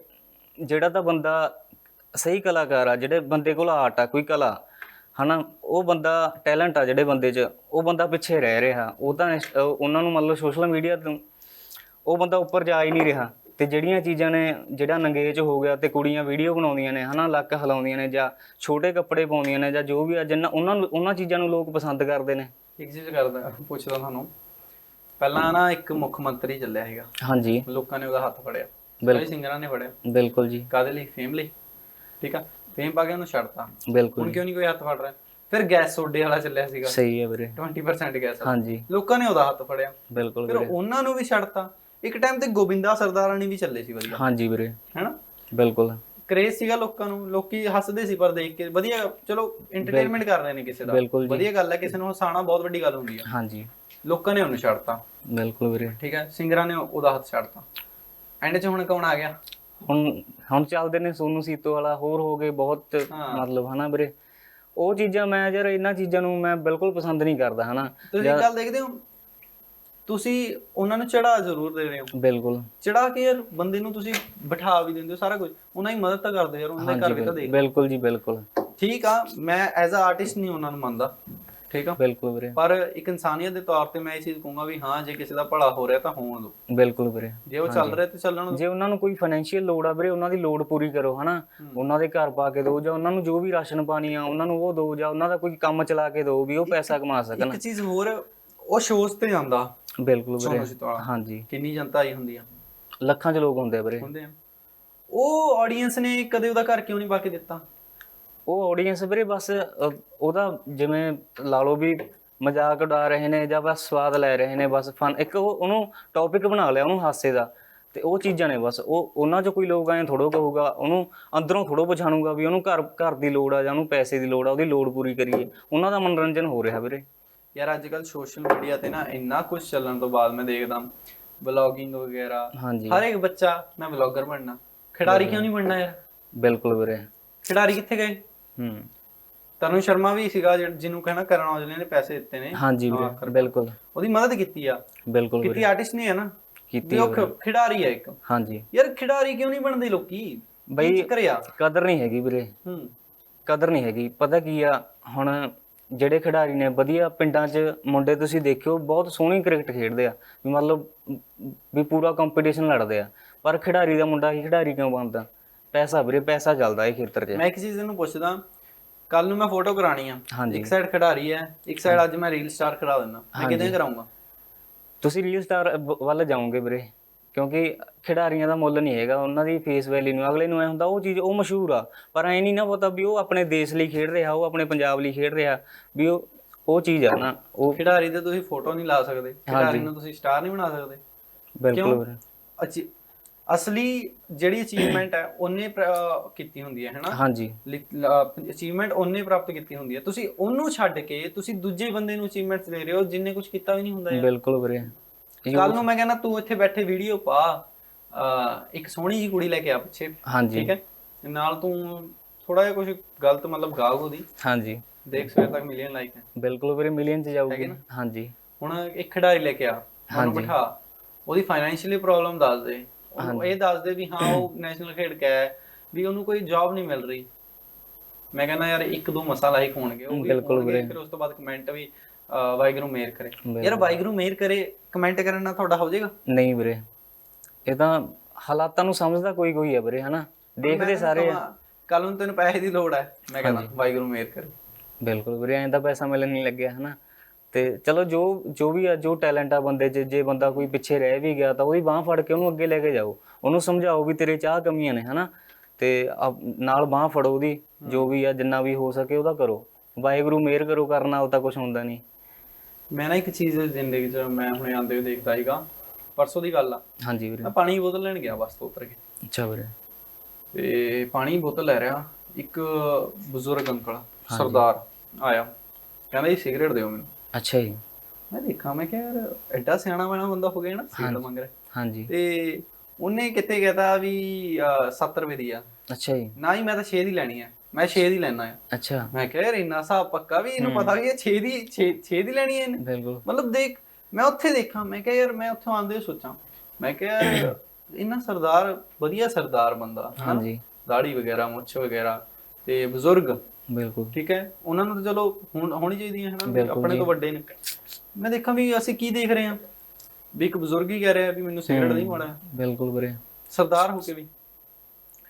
ਜਿਹੜਾ ਤਾਂ ਬੰਦਾ ਸਹੀ ਕਲਾਕਾਰ ਆ ਜਿਹੜੇ ਬੰਦੇ ਕੋਲ ਆਰਟ ਆ ਕੋਈ ਕਲਾ ਹਨਾ ਉਹ ਬੰਦਾ ਟੈਲੈਂਟ ਆ ਜਿਹੜੇ ਬੰਦੇ 'ਚ ਉਹ ਬੰਦਾ ਪਿੱਛੇ ਰਹਿ ਰਿਹਾ ਉਹ ਤਾਂ ਉਹਨਾਂ ਨੂੰ ਮਤਲਬ ਸੋਸ਼ਲ ਮੀਡੀਆ ਤੋਂ ਉਹ ਬੰਦਾ ਉੱਪਰ ਜਾ ਹੀ ਨਹੀਂ ਰਿਹਾ। ਤੇ ਜਿਹੜੀਆਂ ਚੀਜ਼ਾਂ ਨੇ ਜਿਹੜਾ ਨੰਗੇਜ ਹੋ ਗਿਆ ਤੇ ਕੁੜੀਆਂ ਵੀਡੀਓ ਬਣਾਉਂਦੀਆਂ ਨੇ ਹਨਾ ਲੱਕ ਹਿਲਾਉਂਦੀਆਂ ਨੇ ਜਾਂ ਛੋਟੇ ਕੱਪੜੇ ਪਾਉਂਦੀਆਂ ਨੇ ਜਾਂ ਜੋ ਵੀ ਆ ਜਿੰਨਾ ਉਹਨਾਂ ਨੂੰ ਉਹਨਾਂ ਚੀਜ਼ਾਂ ਨੂੰ ਲੋਕ ਪਸੰਦ ਕਰਦੇ ਨੇ। ਇੱਕ ਚੀਜ਼ ਕਰਦਾ ਪੁੱਛਦਾ ਤੁਹਾਨੂੰ ਪਹਿਲਾਂ ਨਾ ਇੱਕ ਮੁੱਖ ਮੰਤਰੀ ਚੱਲਿਆ ਹੈਗਾ ਹਾਂਜੀ। ਲੋਕਾਂ ਨੇ ਉਹਦਾ ਹੱਥ ਫੜਿਆ। ਬਿਲਕੁਲ। ਸਿੰਗਰਾਂ ਨੇ ਫੜਿਆ। ਬਿਲਕੁਲ ਜੀ। ਕਾਦੇ ਲਈ? ਫੇਮ ਲਈ। ਠੀਕ ਆ? ਫੇਮ ਪਾ ਕੇ ਉਹਨੂੰ ਛੱਡਤਾ। ਬਿਲਕੁਲ ਹੁਣ ਕਿਉਂ ਨਹੀਂ ਕੋਈ ਹੱਥ ਫੜ ਰਿਹਾ? ਫਿਰ ਗੈਸ ਸੋਡੇ ਵਾਲਾ ਚੱਲਿਆ ਸੀਗਾ। ਸਹੀ ਹੈ ਵੀਰੇ। 20% ਗੈਸ। ਹਾਂਜੀ। ਲੋਕਾਂ ਨੇ ਉਹਦਾ ਹੱਥ ਫੜਿਆ। ਬਿਲਕੁਲ ਫਿਰ ਉਹਨਾਂ ਨੂੰ ਵੀ ਛੱਡਤਾ। ਇੱਕ ਟਾਈਮ ਤੇ ਗੋਬਿੰਦਾ ਸਰਦਾਰਾਣੀ ਵੀ ਚੱਲੇ ਸੀ ਵਧੀਆ। ਹਾਂਜੀ ਵੀਰੇ। ਹੈਨਾ? ਬਿਲਕੁਲ। ਕਰੇਜ਼ ਸੀਗਾ ਲੋਕਾਂ ਨੂੰ ਲੋਕੀ ਹੱਸਦੇ ਸੀ ਪਰ ਦੇਖ ਕੇ ਵਧੀਆ ਚਲੋ ਐਂਟਰਟੇਨਮੈਂਟ ਕਰ ਰਹੇ ਨੇ ਕਿਸੇ ਦਾ। ਬਿਲਕੁਲ ਜੀ। ਵਧੀਆ ਗੱਲ ਹੈ ਕਿਸੇ ਨੂੰ ਹਸਾਉਣਾ ਬਹੁਤ ਵੱਡੀ ਗੱਲ ਹੁੰਦੀ ਹੈ। ਹਾਂਜੀ। ਲੋਕਾਂ ਨੇ ਉਹਨੂੰ ਛੱਡਤਾ। ਬਿਲਕੁਲ ਵੀਰੇ। ਠੀਕ ਹੈ ਸਿੰਗਰਾਂ ਨੇ ਉਹਦਾ ਹੱਥ ਛੱਡਤਾ। ਐਂਡ 'ਚ ਹੁਣ ਕੌਣ ਆ ਗਿਆ? ਹੁਣ ਹੁਣ ਚੱਲਦੇ ਨੇ ਸੋਨੂ ਸੀਤੋ ਵਾਲਾ ਹੋਰ ਹੋ ਗਏ ਬਹੁਤ ਹਾਂ। ਮਤਲਬ ਹਨਾ ਵੀਰੇ। ਉਹ ਚੀਜ਼ਾਂ ਮੈਂ ਯਾਰ ਇਹਨਾਂ ਚੀਜ਼ਾਂ ਨੂੰ ਮੈਂ ਬਿਲਕੁਲ ਪਸੰਦ ਨਹੀਂ ਕਰਦਾ ਹਨਾ। ਤੁਸੀਂ ਇੱਕ ਗੱਲ ਦੇਖਦੇ ਹੋ ਤੁਸੀਂ ਉਹਨਾਂ ਨੂੰ ਚੜਾ ਜ਼ਰੂਰ ਦੇ ਰਹੇ ਹੋ। ਬਿਲਕੁਲ। ਚੜਾ ਕੇ ਯਾਰ ਬੰਦੇ ਨੂੰ ਤੁਸੀਂ ਬਿਠਾ ਵੀ ਦਿੰਦੇ ਹੋ ਸਾਰਾ ਕੁਝ ਉਹਨਾਂ ਦੀ ਮਦਦ ਤਾਂ ਕਰਦੇ ਹੋ ਯਾਰ ਉਹਨਾਂ ਦੇ ਘਰ ਵੀ ਤਾਂ ਦੇਖ ਬਿਲਕੁਲ ਜੀ ਬਿਲਕੁਲ। ਠੀਕ ਆ ਮੈਂ ਐਜ਼ ਅ ਆਰਟਿਸਟ ਨਹੀਂ ਉਹਨਾਂ ਨੂੰ ਮੰਨਦਾ। ਠੀਕ ਆ? ਬਿਲਕੁਲ ਵੀਰੇ। ਪਰ ਇੱਕ ਇਨਸਾਨੀਅਤ ਦੇ ਤੌਰ ਤੇ ਮੈਂ ਇਹ ਚੀਜ਼ ਕਹੂੰਗਾ ਵੀ ਹਾਂ ਜੇ ਕਿਸੇ ਦਾ ਭਲਾ ਹੋ ਰਿਹਾ ਤਾਂ ਹੋਣ ਦਿਓ। ਬਿਲਕੁਲ ਵੀਰੇ। ਜੇ ਉਹ ਚੱਲ ਰਿਹਾ ਤੇ ਚੱਲਣ ਦਿਓ। ਜੇ ਉਹਨਾਂ ਨੂੰ ਕੋਈ ਫਾਈਨੈਂਸ਼ੀਅਲ ਲੋੜ ਆ ਵੀਰੇ ਉਹਨਾਂ ਦੀ ਲੋੜ ਪੂਰੀ ਕਰੋ ਹਨਾ? ਉਹਨਾਂ ਦੇ ਘਰ ਪਾ ਕੇ ਦਿਓ ਜਾਂ ਉਹਨਾਂ ਨੂੰ ਜੋ ਵੀ ਰਾਸ਼ਨ ਪਾਣੀ ਆ ਉਹਨਾਂ ਨੂੰ ਉਹ ਦਿਓ ਜਾਂ ਉਹਨਾਂ ਦਾ ਕੋਈ ਕੰਮ ਚਲਾ ਕੇ ਦਿਓ ਵੀ ਉਹ ਪੈਸਾ ਕਮਾ ਸਕਣ। ਇੱਕ ਚੀਜ਼ ਹੋਰ ਉਹ ਸ਼ੋਜ਼ ਤੇ ਜਾਂਦਾ। ਬਿਲਕੁਲ ਵੀਰੇ। ਹਾਂਜੀ। ਕਿੰਨੀ ਜਨਤਾ ਆਈ ਹੁੰਦੀ ਆ? ਲੱਖਾਂ ਚ ਲੋਕ ਹੁੰਦੇ ਆ ਵੀਰੇ। ਹੁੰਦੇ ਆ। ਉਹ ਆਡੀਅנס ਨੇ ਕਦੇ ਉਹਦਾ ਘਰ ਕਿਉਂ ਨਹੀਂ ਬਾਕੀ ਦਿੱਤਾ? ਉਹ ਆਡੀਅנס ਵੀਰੇ ਬਸ ਉਹਦਾ ਜਿਵੇਂ ਲਾ ਲਓ ਵੀ ਮਜ਼ਾਕ ਉਡਾ ਰਹੇ ਨੇ ਜਾਂ ਬਸ ਸਵਾਦ ਲੈ ਰਹੇ ਨੇ ਬਸ ਫਨ ਇੱਕ ਉਹ ਉਹਨੂੰ ਟੌਪਿਕ ਬਣਾ ਲਿਆ ਉਹਨੂੰ ਹਾਸੇ ਦਾ। ਤੇ ਉਹ ਚੀਜ਼ਾਂ ਨੇ ਬਸ। ਉਹ ਉਹਨਾਂ 'ਚ ਕੋਈ ਲੋਕ ਆਏ ਥੋੜੋ ਕਹੂਗਾ ਉਹਨੂੰ ਅੰਦਰੋਂ ਥੋੜੋ ਪਛਾਣੂਗਾ ਵੀ ਉਹਨੂੰ ਘਰ ਘਰ ਦੀ ਲੋੜ ਆ ਜਾਂ ਉਹਨੂੰ ਪੈਸੇ ਦੀ ਲੋੜ ਆ ਉਹਦੀ ਲੋੜ ਪੂਰੀ ਕਰੀਏ। ਉਹਨਾਂ ਦਾ ਮਨੋਰੰਜਨ ਹੋ ਰਿਹਾ ਵੀਰੇ। ਯਾਰ ਅੱਜ ਕੱਲ ਸੋਸ਼ਲ ਮੀਡੀਆ ਤੇ ਨਾ ਇੰਨਾ ਕੁਝ ਚੱਲਣ ਤੋਂ ਬਾਅਦ ਮੈਂ ਦੇਖਦਾ ਵਲੌਗਿੰਗ ਵਗੈਰਾ। ਹਾਂਜੀ। ਹਰ ਇੱਕ ਬੱਚਾ ਮੈਂ ਵਲੌਗਰ ਬਣਨਾ। ਖਿਡਾਰੀ ਕਿਉਂ ਨਹੀਂ ਬਣਨਾ ਯਾਰ? ਬਿਲਕੁਲ ਵੀਰੇ। ਖਿਡਾਰੀ ਕਿੱਥੇ ਗਏ? ਹੂੰ। ਤਨੂੰ ਸ਼ਰਮਾ ਵੀ ਸੀਗਾ ਜਿਹਨੂੰ ਕਹਿਣਾ ਕਰਨ ਔਜਲੇ ਨੇ ਪੈਸੇ ਦਿੱਤੇ ਨੇ। ਹਾਂਜੀ ਵੀਰੇ ਬਿਲਕੁਲ। ਉਹਦੀ ਮਦਦ ਕੀਤੀ ਆ। ਬਿਲਕੁਲ ਕੀਤੀ ਆਰਟਿਸਟ ਨਹੀਂ ਹੈ ਨਾ। ਕੀਤੀ ਉਹ ਖਿਡਾਰੀ ਹੈ ਇੱਕ। ਹਾਂਜੀ। ਯਾਰ ਖਿਡਾਰੀ ਕਿਉਂ ਨਹੀਂ ਬਣਦੇ ਲੋਕੀ? ਬਈ ਕੀ ਚੱਕਰ ਆ? ਕਦਰ ਨਹੀਂ ਹੈਗੀ ਵੀਰੇ। ਹੂੰ। ਕਦਰ ਨਹੀਂ ਹੈਗੀ। ਪਤਾ ਕੀ ਆ ਹੁਣ ਜਿਹੜੇ ਖਿਡਾਰੀ ਨੇ ਵਧੀਆ ਪਿੰਡਾਂ 'ਚ ਮੁੰਡੇ ਤੁਸੀਂ ਦੇਖਿਓ ਬਹੁਤ ਸੋਹਣੀ ਕ੍ਰਿਕਟ ਖੇਡਦੇ ਆ। ਵੀ ਮਤਲਬ ਵੀ ਪੂਰਾ ਕੰਪੀਟੀਸ਼ਨ ਲੜਦੇ ਆ। ਪਰ ਖਿਡਾਰੀ ਦਾ ਮੁੰਡਾ ਹੀ ਖਿਡਾਰੀ ਕਿਉਂ ਬਣਦਾ? ਪੈਸਾ ਵੀਰੇ ਪੈਸਾ ਚੱਲਦਾ ਇਹ ਖੇਤਰ 'ਚ। ਮੈਂ ਇੱਕ ਚੀਜ਼ ਇਹਨੂੰ ਪੁੱਛਦਾ ਕੱਲ ਨੂੰ ਮੈਂ ਫੋਟੋ ਕਰਾਣੀ ਆ। ਇੱਕ ਸਾਈਡ ਖਿਡਾਰੀ ਹੈ ਇੱਕ ਸਾਈਡ ਅੱਜ ਮੈਂ ਰੀਲ ਸਟਾਰ ਖੜਾ ਦਿੰਦਾ। ਮੈਂ ਕਿਦਾਂ ਕਰਾਉਂਗਾ ਤੁਸੀਂ ਰੀਲ ਸਟਾਰ ਵੱਲ ਜਾਓਗੇ ਵੀਰੇ। ਕਿਉਂਕਿ ਖਿਡਾਰੀਆਂ ਦਾ ਮੁੱਲ ਨਹੀਂ ਹੈਗਾ ਉਹਨਾਂ ਦੀ ਫੇਸ ਵੈਲਿਊ ਨੂੰ। ਅਗਲੇ ਨੂੰ ਐ ਹੁੰਦਾ ਉਹ ਚੀਜ਼ ਉਹ ਮਸ਼ਹੂਰ ਆ ਪਰ ਐ ਨਹੀਂ ਨਾ ਪਤਾ ਵੀ ਉਹ ਆਪਣੇ ਦੇਸ਼ ਲਈ ਖੇਡ ਰਿਹਾ ਉਹ ਆਪਣੇ ਪੰਜਾਬ ਲਈ ਖੇਡ ਰਿਹਾ ਵੀ ਉਹ ਉਹ ਚੀਜ਼ ਆ ਨਾ ਉਹ ਖਿਡਾਰੀ ਤੇ ਤੁਸੀਂ ਫੋਟੋ ਨਹੀਂ ਲਾ ਸਕਦੇ ਖਿਡਾਰੀ ਨੂੰ ਤੁਸੀਂ ਸਟਾਰ ਨਹੀਂ ਬਣਾ ਸਕਦੇ। ਬਿਲਕੁਲ ਅਚੀ- ਅਸਲੀ ਜਿਹੜੀ ਅਚੀਵਮੈਂਟ ਹੈ ਉਹਨੇ ਕੀਤੀ ਹੁੰਦੀ ਹੈ ਹੈਨਾ? ਹਾਂਜੀ। ਅਚੀਵਮੈਂਟ ਉਹਨੇ ਪ੍ਰਾਪਤ ਕੀਤੀ ਹੁੰਦੀ ਹੈ। ਤੁਸੀਂ ਉਹਨੂੰ ਛੱਡ ਕੇ ਤੁਸੀਂ ਦੂਜੇ ਬੰਦੇ ਨੂੰ ਅਚੀਵਮੈਂਟਸ ਦੇ ਰਹੇ ਹੋ ਜਿੰਨੇ ਕੁਝ ਕੀਤਾ ਵੀ ਨਹੀਂ ਹੁੰਦਾ ਯਾਰ। ਬਿਲਕੁਲ ਵੀਰੇ। ਕੱਲ ਨੂੰ ਮੈਂ ਕਹਿੰਦਾ ਤੂੰ ਇੱਥੇ ਬੈਠੇ ਵੀਡੀਓ ਪਾ ਇੱਕ ਸੋਹਣੀ ਜੀ ਕੁੜੀ ਲੈ ਕੇ ਆ ਪਿੱਛੇ ਹਾਂਜੀ। ਠੀਕ ਹੈ? ਨਾਲ ਤੂੰ ਥੋੜਾ ਜਿਹਾ ਕੁਝ ਗਲਤ ਮਤਲਬ ਗਾਗ ਉਹਦੀ। ਹਾਂਜੀ। ਦੇਖ ਸਵੇਰ ਤੱਕ ਮਿਲੀਅਨ ਲਾਈਕ ਹੈ। ਬਿਲਕੁਲ ਵੀਰੇ ਮਿਲੀਅਨ ਚ ਜਾਊਗੀ। ਹਾਂਜੀ। ਹੁਣ ਇੱਕ ਖਿਡਾਰੀ ਲੈ ਕੇ ਆ ਉਹਨੂੰ ਬਿਠਾ। ਉਹਦੀ ਫਾਈਨੈਂਸ਼ੀਅਲੀ ਪ੍ਰੋਬਲਮ ਦੱਸ ਦੇ। ਉਹਨੂੰ ਇਹ ਦੱਸ ਦੇ ਵੀ ਹਾਂ ਉਹ ਨੈਸ਼ਨਲ ਖੇਡ ਕੇ ਆਇਆ ਹੈ, ਵੀ ਉਹਨੂੰ ਕੋਈ ਜੌਬ ਨਹੀਂ ਮਿਲ ਰਹੀ। ਮੈਂ ਕਹਿੰਦਾ ਯਾਰ ਇੱਕ ਦੋ ਮਸਾ ਲਾਇਕ ਹੋਣਗੇ ਉਹ ਬਿਲਕੁਲ ਵੀਰੇ। ਫਿਰ ਉਸ ਤੋਂ ਬਾਅਦ ਕਮੈਂਟ ਵੀ ਵਾਹਿਗੁਰੂ ਮੇਰ ਕਰੇ। ਯਾਰ ਵਾਹਿਗੁਰੂ ਮੇਰ ਕਰੇ ਕਮੈਂਟ ਕਰਨ ਨਾਲ ਤੁਹਾਡਾ ਹੋ ਜਾਏਗਾ? ਨਹੀਂ ਵੀਰੇ। ਇਹ ਤਾਂ ਹਾਲਾਤਾਂ ਨੂੰ ਸਮਝਦਾ ਕੋਈ ਕੋਈ ਹੈ ਵੀਰੇ ਹਨਾ? ਦੇਖਦੇ ਸਾਰੇ ਆ। ਕੱਲ ਨੂੰ ਤੈਨੂੰ ਪੈਸੇ ਦੀ ਲੋੜ ਹੈ ਮੈਂ ਕਹਿੰਦਾ ਵਾਹਿਗੁਰੂ ਮੇਰ ਕਰੇ। ਬਿਲਕੁਲ ਵੀਰੇ ਐਂ ਤਾਂ ਪੈਸਾ ਮਿਲਣ ਨਹੀਂ ਲੱਗਿਆ ਹਨਾ? ਤੇ ਚਲੋ ਜੋ ਜੋ ਵੀ ਆ ਜੋ ਟੈਲੈਂਟ ਆ ਬੰਦੇ 'ਚ ਜੇ ਬੰਦਾ ਕੋਈ ਪਿੱਛੇ ਰਹਿ ਵੀ ਗਿਆ ਤਾਂ ਉਹਦੀ ਬਾਹ ਫੜ ਕੇ ਉਹਨੂੰ ਅੱਗੇ ਲੈ ਕੇ ਜਾਓ। ਉਹਨੂੰ ਸਮਝਾਓ ਵੀ ਤੇਰੇ 'ਚ ਆਹ ਕਮੀਆਂ ਨੇ ਹਨਾ? ਤੇ ਨਾਲ ਬਾਹ ਫੜੋ ਉਹਦੀ ਜੋ ਵੀ ਆ ਜਿੰਨਾ ਵੀ ਹੋ ਸਕੇ ਉਹਦਾ ਕਰੋ। ਵਾਹਿਗੁਰੂ ਮਿਹਰ ਕਰੋ ਕਰਨਾ ਉਹ ਤਾਂ ਕੁਝ ਹੁੰਦਾ ਨਹੀਂ। ਮੈਂ ਨਾ ਇੱਕ ਚੀਜ਼ ਜ਼ਿੰਦਗੀ 'ਚ ਮੈਂ ਹੁਣੇ ਆਂਦੇ ਹੋਏ ਦੇਖਦਾ ਸੀਗਾ ਪਰਸੋਂ ਦੀ ਗੱਲ ਆ। ਹਾਂਜੀ ਵੀਰੇ। ਮੈਂ ਪਾਣੀ ਦੀ ਬੋਤਲ ਲੈਣ ਗਿਆ ਬੱਸ ਤੋਂ ਉਤਰ ਕੇ। ਅੱਛਾ ਵੀਰੇ। ਤੇ ਪਾਣੀ ਦੀ ਬੋਤਲ ਲੈ ਰਿਹਾ ਇੱਕ ਬਜ਼ੁਰਗ ਅੰਕਲ ਸਰਦਾਰ ਆਇਆ। ਕਹਿੰਦਾ ਜੀ ਸਿਗਰਟ ਦਿਓ ਮੈਨੂੰ। ਅੱਛਾ ਜੀ। ਮੈਂ ਦੇਖਾਂ ਮੈਂ ਕਿਹਾ ਯਾਰ ਐਡਾ ਸਿਆਣਾ ਬਣਾ ਬੰਦਾ ਹੋ ਗਿਆ ਨਾ ਸਿਗਰਟ ਮੰਗ ਰਿਹਾ। ਹਾਂਜੀ। ਤੇ ਉਹਨੇ ਕਿਤੇ ਕਹਤਾ ਵੀ ਅਹ, 70 ਰੁਪਏ ਦੀ ਆ। ਅੱਛਾ ਜੀ। ਨਾ ਹੀ ਮੈਂ ਤਾਂ 6 ਦੀ ਲੈਣੀ ਆ। ਮੈਂ 6 ਦੀ ਲੈਣਾ ਆ। ਅੱਛਾ। ਮੈਂ ਕਿਹਾ ਯਾਰ ਇੰਨਾ ਹਿਸਾਬ ਪੱਕਾ ਵੀ ਇਹਨੂੰ ਪਤਾ ਵੀ ਇਹ 6 ਦੀ 6 6 ਦੀ ਲੈਣੀ ਹੈ ਇਹਨੇ। ਬਿਲਕੁਲ। ਮਤਲਬ ਦੇਖ ਮੈਂ ਉੱਥੇ ਦੇਖਾਂ ਮੈਂ ਕਿਹਾ ਯਾਰ ਮੈਂ ਉੱਥੋਂ ਆਂਦੇ ਸੋਚਾਂ। ਮੈਂ ਕਿਹਾ ਇਹਨਾਂ ਸਰਦਾਰ ਵਧੀਆ ਸਰਦਾਰ ਬੰਦਾ? ਹਾਂਜੀ। ਦਾੜੀ ਵਗੈਰਾ ਮੁੱਛ ਵਗੈਰਾ ਤੇ ਬਜ਼ੁਰਗ। ਬਿਲਕੁਲ। ਠੀਕ ਹੈ? ਉਹਨਾਂ ਨੂੰ ਤਾਂ ਚਲੋ ਹੁਣ ਹੋਣੀ ਚਾਹੀਦੀ ਹੈ ਹਨਾ? ਆਪਣੇ। ਤੋਂ ਵੱਡੇ ਨੇ। ਮੈਂ ਦੇਖਾਂ ਵੀ ਅਸੀਂ ਕੀ ਦੇਖ ਰਹੇ ਹਾਂ। ਵੀ ਇੱਕ ਬਜ਼ੁਰਗ ਹੀ ਕਹਿ ਰਿਹਾ ਵੀ ਮੈਨੂੰ ਸਿਗਰਟ ਨਹੀਂ ਮਾੜਾ। ਬਿਲਕੁਲ ਵੀਰੇ। ਸਰਦਾਰ ਹੋ ਕੇ ਵੀ।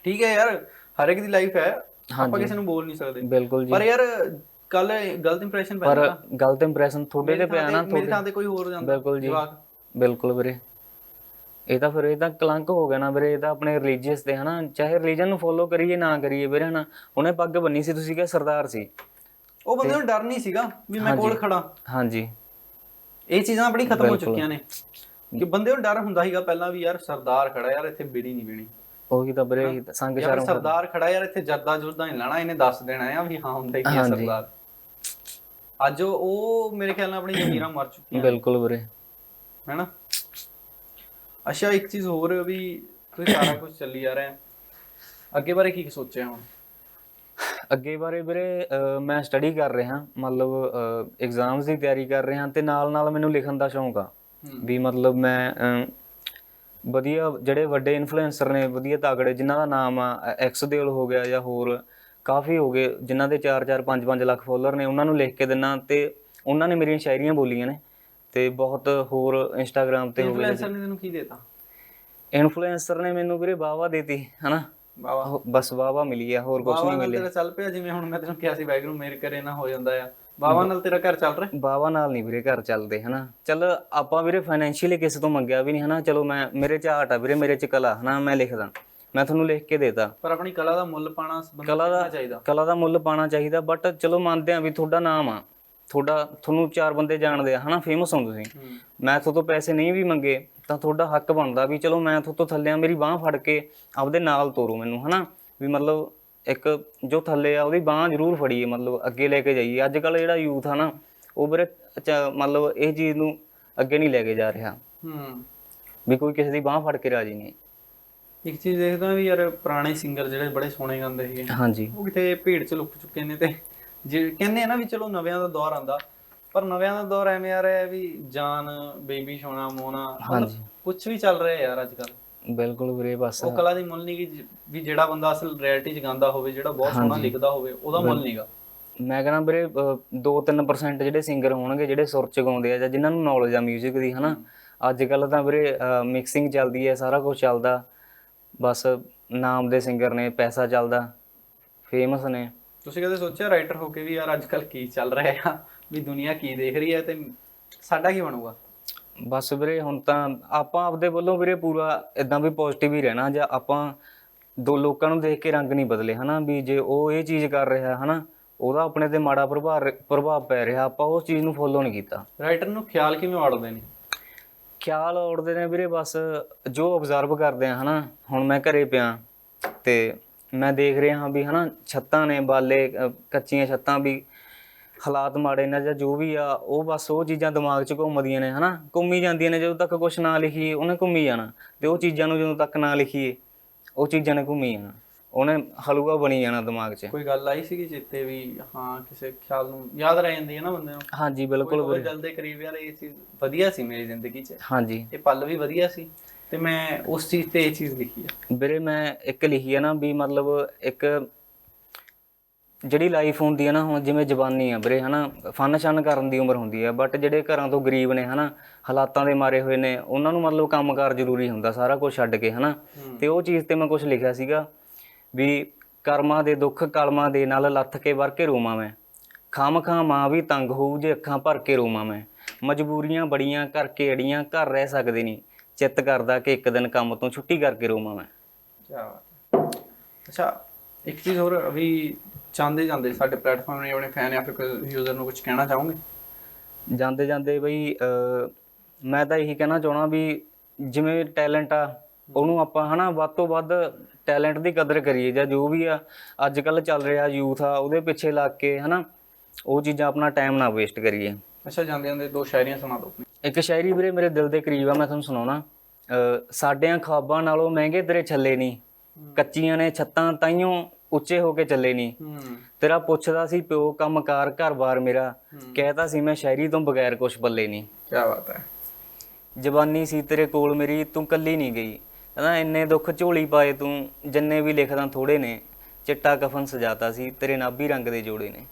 ਠੀਕ ਹੈ ਯਾਰ ਹਰ ਇੱਕ ਦੀ ਲਾਈਫ ਹੈ। ਆਪਾਂ ਕਿਸੇ ਨੂੰ ਬੋਲ ਨਹੀਂ ਸਕਦੇ। ਬਿਲਕੁਲ ਜੀ। ਪਰ ਯਾਰ ਕੱਲ ਗਲਤ ਇੰਪ੍ਰੈਸ਼ਨ ਪਰ ਪੈਂਦਾ ਗਲਤ ਇੰਪ੍ਰੈਸ਼ਨ ਤੁਹਾਡੇ ਤੇ ਪਿਆ ਨਾ ਮੇਰੇ ਥਾਂ ਤੇ ਕੋਈ ਹੋਰ ਜਾਂਦਾ ਬਿਲਕੁਲ ਜੀ। ਬਿਲਕੁਲ ਵੀਰੇ। ਇਹ ਤਾਂ ਫਿਰ ਇਹ ਤਾਂ ਕਲੰਕ ਹੋ ਗਿਆ ਨਾ ਵੀਰੇ ਇਹ ਤਾਂ ਆਪਣੇ ਰਿਲੀਜੀਅਸ ਤੇ ਹਨਾ। ਚਾਹੇ ਰਿਲੀਜਨ ਨੂੰ ਫੋਲੋ ਕਰੀਏ ਨਾ ਕਰੀਏ ਵੀਰੇ ਹਨਾ। ਉਹਨੇ ਪੱਗ ਬੰਨੀ ਸੀ ਤੁਸੀਂ ਕਿਹਾ ਸਰਦਾਰ ਸੀ। ਉਹ ਬੰਦੇ ਨੂੰ ਡਰ ਨਹੀਂ ਸੀਗਾ ਵੀ ਮੈਂ ਕੋਲ ਖੜਾ। ਹਾਂਜੀ। ਇਹ ਚੀਜ਼ਾਂ ਆਪਣੀ ਖਤਮ ਹੋ ਚੁੱਕੀਆਂ ਨੇ। ਕਿ ਬੰਦੇ ਨੂੰ ਡਰ ਹੁੰਦਾ ਸੀਗਾ ਪਹਿਲਾਂ ਵੀ ਯਾਰ ਸਰਦਾਰ ਖੜਾ ਯਾਰ ਇੱਥੇ ਬੀੜੀ ਨਹੀਂ ਪੀਣੀ ਉਹੀ ਤਾਂ ਇਹੀ ਤਾਂ ਸੰਗ ਸ਼ਰਮ ਸਰਦਾਰ ਖੜਾ ਯਾਰ ਇੱਥੇ ਜਰਦਾ ਜੁਰਦਾ ਨਹੀਂ ਲੈਣਾ ਇਹਨੇ ਦੱਸ ਦੇਣਾ ਆ ਵੀ ਹਾਂ ਹੁੰਦਾ ਕੀ ਹੈ। ਸਰਦਾਰ। ਅੱਜ ਉਹ- ਮੇਰੇ ਖਿਆਲ ਨਾਲ ਆਪਣੀ ਜ਼ਮੀਰਾਂ ਮਰ ਚੁੱਕੀਆਂ ਬਿਲਕੁਲ ਵੀਰੇ। ਹੈਨਾ? ਅੱਛਾ ਇੱਕ ਚੀਜ਼ ਹੋਰ ਵੀ ਤੁਸੀਂ ਸਾਰਾ ਕੁਝ ਚੱਲੀ ਜਾ ਰਿਹਾ। ਹੈ ਅੱਗੇ ਬਾਰੇ ਕੀ ਸੋਚਿਆ ਹੁਣ? ਅੱਗੇ ਬਾਰੇ ਵੀਰੇ ਮੈਂ ਸਟੱਡੀ ਕਰ ਰਿਹਾ ਮਤਲਬ ਐਗਜ਼ਾਮਸ ਦੀ ਤਿਆਰੀ ਕਰ ਰਿਹਾ ਤੇ ਨਾਲ ਨਾਲ ਮੈਨੂੰ ਲਿਖਣ ਦਾ ਸ਼ੌਂਕ ਆ। ਵੀ ਮਤਲਬ ਮੈਂ ਵਧੀਆ ਜਿਹੜੇ ਵੱਡੇ ਇਨਫਲੂਐਂਸਰ ਨੇ ਵਧੀਆ ਤਗੜੇ ਜਿਨ੍ਹਾਂ ਦਾ ਨਾਮ ਆ ਐਕਸ ਦੇਲ ਹੋ ਗਿਆ ਜਾਂ ਹੋਰ ਕਾਫੀ ਹੋ ਗਏ ਜਿਨ੍ਹਾਂ ਦੇ 4-4 5-5 ਲੱਖ ਫੋਲੋਅਰ ਨੇ ਉਹਨਾਂ ਨੂੰ ਲਿਖ ਕੇ ਦਿੰਨਾ ਤੇ ਉਹਨਾਂ ਨੇ ਮੇਰੀਆਂ ਸ਼ਾਇਰੀਆਂ ਬੋਲੀਆਂ ਨੇ ਤੇ ਬਹੁਤ ਹੋਰ ਇੰਸਟਾਗ੍ਰam ਤੇ ਹੋ ਗਏ ਇਨਫਲੂਐਂਸਰ ਨੇ ਤੈਨੂੰ ਕੀ ਦੇਤਾ? ਇਨਫਲੂਐਂਸਰ ਨੇ ਮੈਨੂੰ ਵੀਰੇ ਵਾਵਾ ਦੇਤੀ ਹਨਾ? ਬਾਵਾ ਉਹ ਬਸ ਵਾਵਾ ਮਿਲੀ ਆ ਹੋਰ ਕੁਝ ਬਾਵਾ ਨਹੀਂ ਮਿਲਿਆ। ਤੇਰਾ ਚੱਲ ਪਿਆ ਜਿਵੇਂ ਹੁਣ ਮੈਂ ਤੈਨੂੰ ਕਿਹਾ ਸੀ ਵੈਗਰੂ ਮੇਰੇ ਕਰੇ ਨਾ ਹੋ ਜਾਂਦਾ ਆ। ਬਾਵਾ ਨਾਲ ਤੇਰਾ ਘਰ ਚੱਲ ਰਿਹਾ? ਬਾਵਾ ਨਾਲ ਨਹੀਂ ਵੀਰੇ ਘਰ ਚੱਲਦੇ ਹਨਾ। ਚੱਲ ਆਪਾਂ ਵੀਰੇ ਫਾਈਨੈਂਸ਼ੀਅਲੀ ਕਿਸੇ ਤੋਂ ਮੰਗਿਆ ਵੀ ਨਹੀਂ ਹਨਾ। ਚਲੋ ਮੈਂ ਮੇਰੇ ਚ ਆਟ ਆ ਵੀਰੇ ਮੇਰੇ ਚ ਕਲਾ ਹਨਾ। ਮੈਂ ਲਿਖਦਾ। ਮੈਂ ਤੁਹਾਨੂੰ ਲਿਖ ਕੇ ਦੇਤਾ। ਪਰ ਆਪਣੀ ਕਲਾ ਦਾ ਮੁੱਲ ਪਾਣਾ ਕਲਾ ਦਾ ਚਾਹੀਦਾ। ਕਲਾ ਦਾ ਮੁੱਲ ਪਾਣਾ ਚਾਹੀਦਾ ਬਟ ਚਲੋ ਮੰਨਦੇ ਆ ਵੀ ਤੁਹਾਡਾ ਨਾਮ ਆ। ਤੁਹਾਡਾ ਤੁਹਾਨੂੰ ਚਾਰ ਬੰਦੇ ਜਾਣਦੇ ਆ ਹਨਾ। ਫੇਮਸ ਹੋ ਤੁਸੀਂ। ਮੈਂ ਤੁਹਾਡੇ ਤੋਂ ਪੈਸੇ ਨਹੀਂ ਵੀ ਮੰਗੇ ਤਾਂ ਤੁਹਾਡਾ ਹੱਕ ਬਣਦਾ ਵੀ ਚਲੋ ਮੈਂ ਤੁਹਾਡੇ ਤੋਂ ਥੱਲੇ ਆ ਮੇਰੀ ਬਾਹ ਫੜ ਕੇ ਆਪਦੇ ਨਾਲ ਤੋਰੋ ਮੈਨੂੰ ਹਨਾ। ਵੀ ਮਤਲਬ ਇੱਕ ਜੋ ਥੱਲੇ ਆ ਉਹਦੀ ਬਾਹ ਜ਼ਰੂਰ ਫੜੀਏ ਮਤਲਬ ਅੱਗੇ ਲੈ ਕੇ ਜਾਈਏ। ਅੱਜ ਕੱਲ ਜਿਹੜਾ ਯੂਥ ਆ ਨਾ ਉਹ ਚ- ਮਤਲਬ ਇਹ ਚੀਜ਼ ਨੂੰ ਅੱਗੇ ਨਹੀਂ ਲੈ ਕੇ ਜਾ ਰਿਹਾ। ਹੂੰ। ਵੀ ਕੋਈ ਕਿਸੇ ਦੀ ਬਾਹ ਫੜ ਕੇ ਰਾਜੀ ਨਹੀਂ। ਇੱਕ ਚੀਜ਼ ਦੇਖਦਾ ਵੀ ਯਾਰ ਪੁਰਾਣੇ ਸਿੰਗਰ ਜਿਹੜੇ ਬੜੇ ਸੋਹਣੇ ਗਾਉਂਦੇ ਸੀਗੇ। ਹਾਂਜੀ। ਉਹ ਕਿਤੇ ਭੀੜ ਚ ਲੁਕ ਚੁੱਕੇ ਨੇ ਤੇ ਜੇ ਕਹਿੰਦੇ ਆ ਨਾ ਵੀ ਚਲੋ ਨਵਿਆਂ ਦਾ ਦੌਰ ਆਂਦਾ ਪਰ ਨਵਿਆਂ ਦਾ ਦੌਰ ਐਵੇਂ ਆ ਰਿਹਾ ਵੀ ਜਾਨ ਬੇਬੀ ਸੋਨਾ ਮੋਨਾ ਹਾਂਜੀ। ਕੁਝ ਵੀ ਚੱਲ ਰਿਹਾ ਯਾਰ ਅੱਜ ਕੱਲ ਬਿਲਕੁਲ ਵੀਰੇ ਬਸ ਉਹ ਕਲਾ ਦੀ ਮੁੱਲ ਨਹੀਂ ਕਿ ਵੀ ਜਿਹੜਾ ਬੰਦਾ ਅਸਲ ਰਿਐਲਿਟੀ ਚ ਗਾਉਂਦਾ ਹੋਵੇ ਜਿਹੜਾ ਬਹੁਤ ਸੋਹਣਾ ਲਿਖਦਾ ਹੋਵੇ ਉਹਦਾ ਮੁੱਲ ਨਹੀਂਗਾ ਮੈਂ ਕਹਿੰਦਾ ਵੀਰੇ 2-3% ਜਿਹੜੇ ਸਿੰਗਰ ਹੋਣਗੇ ਜਿਹੜੇ ਸੁਰ ਚ ਗਾਉਂਦੇ ਆ ਜਾਂ ਜਿਨ੍ਹਾਂ ਨੂੰ ਨੌਲੇਜ ਆ 뮤직 ਦੀ ਹਨਾ? ਅੱਜ ਕੱਲ ਤਾਂ ਵੀਰੇ ਮਿਕਸਿੰਗ ਚੱਲਦੀ ਹੈ ਸਾਰਾ ਕੁਝ ਚੱਲਦਾ। ਬਸ ਨਾਮ ਦੇ ਸਿੰਗਰ ਨੇ ਪੈਸਾ ਚੱਲਦਾ ਫੇਮਸ ਨੇ। ਤੁਸੀਂ ਕਦੇ ਸੋਚਿਆ ਰਾਈਟਰ ਹੋ ਕੇ ਵੀ ਯਾਰ ਅੱਜ ਕੱਲ ਕੀ ਚੱਲ ਰਿਹਾ ਆ? ਵੀ ਦੁਨੀਆ ਕੀ ਦੇਖ ਰਹੀ ਹੈ ਤੇ ਸਾਡਾ ਕੀ ਬਣੂਗਾ? ਬਸ ਵੀਰੇ ਹੁਣ ਤਾਂ ਆਪਾਂ ਆਪਦੇ ਵੱਲੋਂ ਵੀਰੇ ਪੂਰਾ ਇਦਾਂ ਵੀ ਪੋਜ਼ਿਟਿਵ ਹੀ ਰਹਿਣਾ ਜਾਂ ਆਪਾਂ ਦੋ ਲੋਕਾਂ ਨੂੰ ਦੇਖ ਕੇ ਰੰਗ ਨਹੀਂ ਬਦਲੇ ਹਨਾ? ਵੀ ਜੇ ਉਹ ਇਹ ਚੀਜ਼ ਕਰ ਰਿਹਾ ਹਨਾ ਉਹਦਾ ਆਪਣੇ ਤੇ ਮਾੜਾ ਪ੍ਰਭਾਵ ਪ੍ਰਭਾਵ ਪੈ ਰਿਹਾ ਆਪਾਂ ਉਸ ਚੀਜ਼ ਨੂੰ ਫੋਲੋ ਨਹੀਂ ਕੀਤਾ। ਰਾਈਟਰ ਨੂੰ ਖਿਆਲ ਕਿਵੇਂ ਆੜਦੇ ਨੇ? ਖਿਆਲ ਉੜਦੇ ਨੇ ਵੀਰੇ ਬਸ ਜੋ ਆਬਜ਼ਰਵ ਕਰਦੇ ਆ ਹਨਾ? ਹੁਣ ਮੈਂ ਘਰੇ ਪਿਆ ਤੇ ਮੈਂ ਦੇਖ ਰਿਹਾ ਹਾਂ ਵੀ ਹਨਾ ਛੱਤਾਂ ਨੇ ਬਾਲੇ ਅ, ਕੱਚੀਆਂ ਛੱਤਾਂ ਵੀ ਹਾਲਾਤ ਮਾੜੇ ਨੇ ਜਾਂ ਜੋ ਵੀ ਆ ਉਹ ਬਸ ਉਹ ਚੀਜ਼ਾਂ ਦਿਮਾਗ 'ਚ ਘੁੰਮਦੀਆਂ ਨੇ ਹਨਾ? ਘੁੰਮੀ ਜਾਂਦੀਆਂ ਨੇ ਜਦੋਂ ਤੱਕ ਕੁਝ ਨਾ ਲਿਖੀਏ ਉਹਨੇ ਘੁੰਮੀ ਜਾਣਾ। ਤੇ ਉਹ ਚੀਜ਼ਾਂ ਨੂੰ ਜਦੋਂ ਤੱਕ ਨਾ ਲਿਖੀਏ ਉਹ ਚੀਜ਼ਾਂ ਨੇ ਘੁੰਮੀ ਜਾਣਾ। ਉਹਨੇ ਹਲੂਆ ਬਣੀ ਜਾਣਾ ਦਿਮਾਗ 'ਚ। ਕੋਈ ਗੱਲ ਆਈ ਸੀਗੀ ਚਿੱਤੇ ਵੀ ਹਾਂ ਕਿਸੇ ਖਿਆਲ ਨੂੰ ਯਾਦ ਰਹਿ ਜਾਂਦੀ ਹੈ ਨਾ ਬੰਦੇ ਨੂੰ? ਹਾਂਜੀ ਬਿਲਕੁਲ ਕੋਈ ਦੇ ਕਰੀਬ ਯਾਰ ਇਹ ਚੀਜ਼ ਵਧੀਆ ਸੀ ਮੇਰੀ ਜ਼ਿੰਦਗੀ 'ਚ। ਹਾਂਜੀ। ਇਹ ਪਲ ਵੀ ਵਧੀਆ ਸੀ। ਤੇ ਮੈਂ ਉਸ ਚੀਜ਼ ਤੇ ਇਹ ਚੀਜ਼ ਲਿਖੀ ਆ। ਵੀਰੇ ਮੈਂ ਇੱਕ ਲਿਖੀ ਹੈ ਨਾ ਵੀ ਮਤਲਬ ਇੱਕ ਜਿਹੜੀ ਲਾਈਫ ਹੁੰਦੀ ਹੈ ਨਾ ਹੁਣ ਜਿਵੇਂ ਜਵਾਨੀ ਆ ਵੀਰੇ ਹਨਾ ਫਨ ਸ਼ਨ ਕਰਨ ਦੀ ਉਮਰ ਹੁੰਦੀ ਹੈ ਬਟ ਜਿਹੜੇ ਘਰਾਂ ਤੋਂ ਗਰੀਬ ਨੇ ਹਨਾ ਹਾਲਾਤਾਂ ਦੇ ਮਾਰੇ ਹੋਏ ਨੇ ਉਹਨਾਂ ਨੂੰ ਮਤਲਬ ਕੰਮਕਾਰ ਜ਼ਰੂਰੀ ਹੁੰਦਾ ਸਾਰਾ ਕੁਝ ਛੱਡ ਕੇ ਹਨਾ। ਤੇ ਉਹ ਚੀਜ਼ ਤੇ ਮੈਂ ਕੁਝ ਲਿਖਿਆ ਸੀਗਾ ਵੀ ਕਰਮਾਂ ਦੇ ਦੁੱਖ ਕਲਮਾਂ ਦੇ ਨਾਲ ਲੱਥ ਕੇ ਵਰ ਕੇ ਰੋਵਾਂ ਮੈਂ। ਖਾਮ ਖਾਂ ਮਾਂ ਵੀ ਤੰਗ ਹੋਊ ਜੇ ਅੱਖਾਂ ਭਰ ਕੇ ਰੋਵਾਂ ਮੈਂ। ਮਜਬੂਰੀਆਂ ਬੜੀਆਂ ਕਰਕੇ ਅੜੀਆਂ ਘਰ ਰਹਿ ਸਕਦੇ ਨਹੀਂ ਚਿੱਤ ਕਰਦਾ ਕਿ ਇੱਕ ਦਿਨ ਕੰਮ ਤੋਂ ਛੁੱਟੀ ਕਰਕੇ ਰੋਵਾਂ ਮੈਂ। ਕਿਆ ਬਾਤ। ਅੱਛਾ ਇੱਕ ਚੀਜ਼ ਹੋਰ ਵੀ ਚਾਹੁੰਦੇ ਜਾਂਦੇ ਸਾਡੇ ਪਲੇਟਫਾਰਮ ਨੇ ਆਪਣੇ ਫੈਨ ਜਾਂ ਫਿਰ ਕੋਈ ਯੂਜ਼ਰ ਨੂੰ ਕੁਝ ਕਹਿਣਾ ਚਾਹੋਗੇ? ਜਾਂਦੇ ਜਾਂਦੇ ਬਈ ਮੈਂ ਤਾਂ ਇਹੀ ਕਹਿਣਾ ਚਾਹਣਾ ਵੀ ਜਿਵੇਂ ਟੈਲੈਂਟ ਆ ਉਹਨੂੰ ਆਪਾਂ ਹਨਾ ਵੱਧ ਤੋਂ ਵੱਧ ਟੈਲੈਂਟ ਦੀ ਕਦਰ ਕਰੀਏ ਜਾਂ ਜੋ ਵੀ ਆ ਅੱਜ ਕੱਲ ਚੱਲ ਰਿਹਾ ਯੂਥ ਆ ਉਹਦੇ ਪਿੱਛੇ ਲੱਗ ਕੇ ਹਨਾ ਉਹ ਚੀਜ਼ਾਂ ਆਪਣਾ ਟਾਈਮ ਨਾ ਵੇਸਟ ਕਰੀਏ। ਅੱਛਾ ਜਾਂਦੇ ਜਾਂਦੇ ਦੋ ਸ਼ਾਇਰੀਆਂ ਸੁਣਾ ਦਿਓ। ਇੱਕ ਸ਼ਾਇਰੀ ਵੀਰੇ ਮੇਰੇ ਦਿਲ ਦੇ ਕਰੀਬ ਆ ਮੈਂ ਤੁਹਾਨੂੰ ਸੁਣਾਉਣਾ। ਸਾਡਿਆਂ ਖਾਬਾਂ ਨਾਲੋਂ ਮਹਿੰਗੇ ਤੇਰੇ ਛੱਲੇ ਨਹੀਂ ਕੱਚੀਆਂ ਨੇ ਛੱਤਾਂ ਤਾਈਓ ਉੱਚੇ ਹੋ ਕੇ ਚੱਲੇ ਨਹੀਂ ਤੇਰਾ ਪੁੱਛਦਾ ਸੀ ਪਿਓ ਕੰਮਕਾਰ ਘਰ-ਬਾਰ ਮੇਰਾ। ਕਹਿਤਾ ਸੀ ਮੈਂ ਸ਼ਾਇਰੀ ਤੋਂ ਬਗੈਰ ਕੁਛ ਬੱਲੇ ਨਹੀਂ ਕੀ ਬਾਤ ਹੈ। ਜਵਾਨੀ ਸੀ ਤੇਰੇ ਕੋਲ ਮੇਰੀ ਤੂੰ ਕੱਲੀ ਨਹੀਂ ਗਈ। ਕਹਿੰਦਾ ਇੰਨੇ ਦੁੱਖ ਝੋਲੀ ਪਾਏ ਤੂੰ ਜਿੰਨੇ ਵੀ ਲਿਖਦਾ ਥੋੜੇ ਨੇ। ਚਿੱਟਾ ਕਫਨ ਸਜਾਤਾ ਸੀ ਤੇਰੇ ਨਾਭੀ ਰੰਗ ਦੇ ਜੋੜੇ ਨੇ।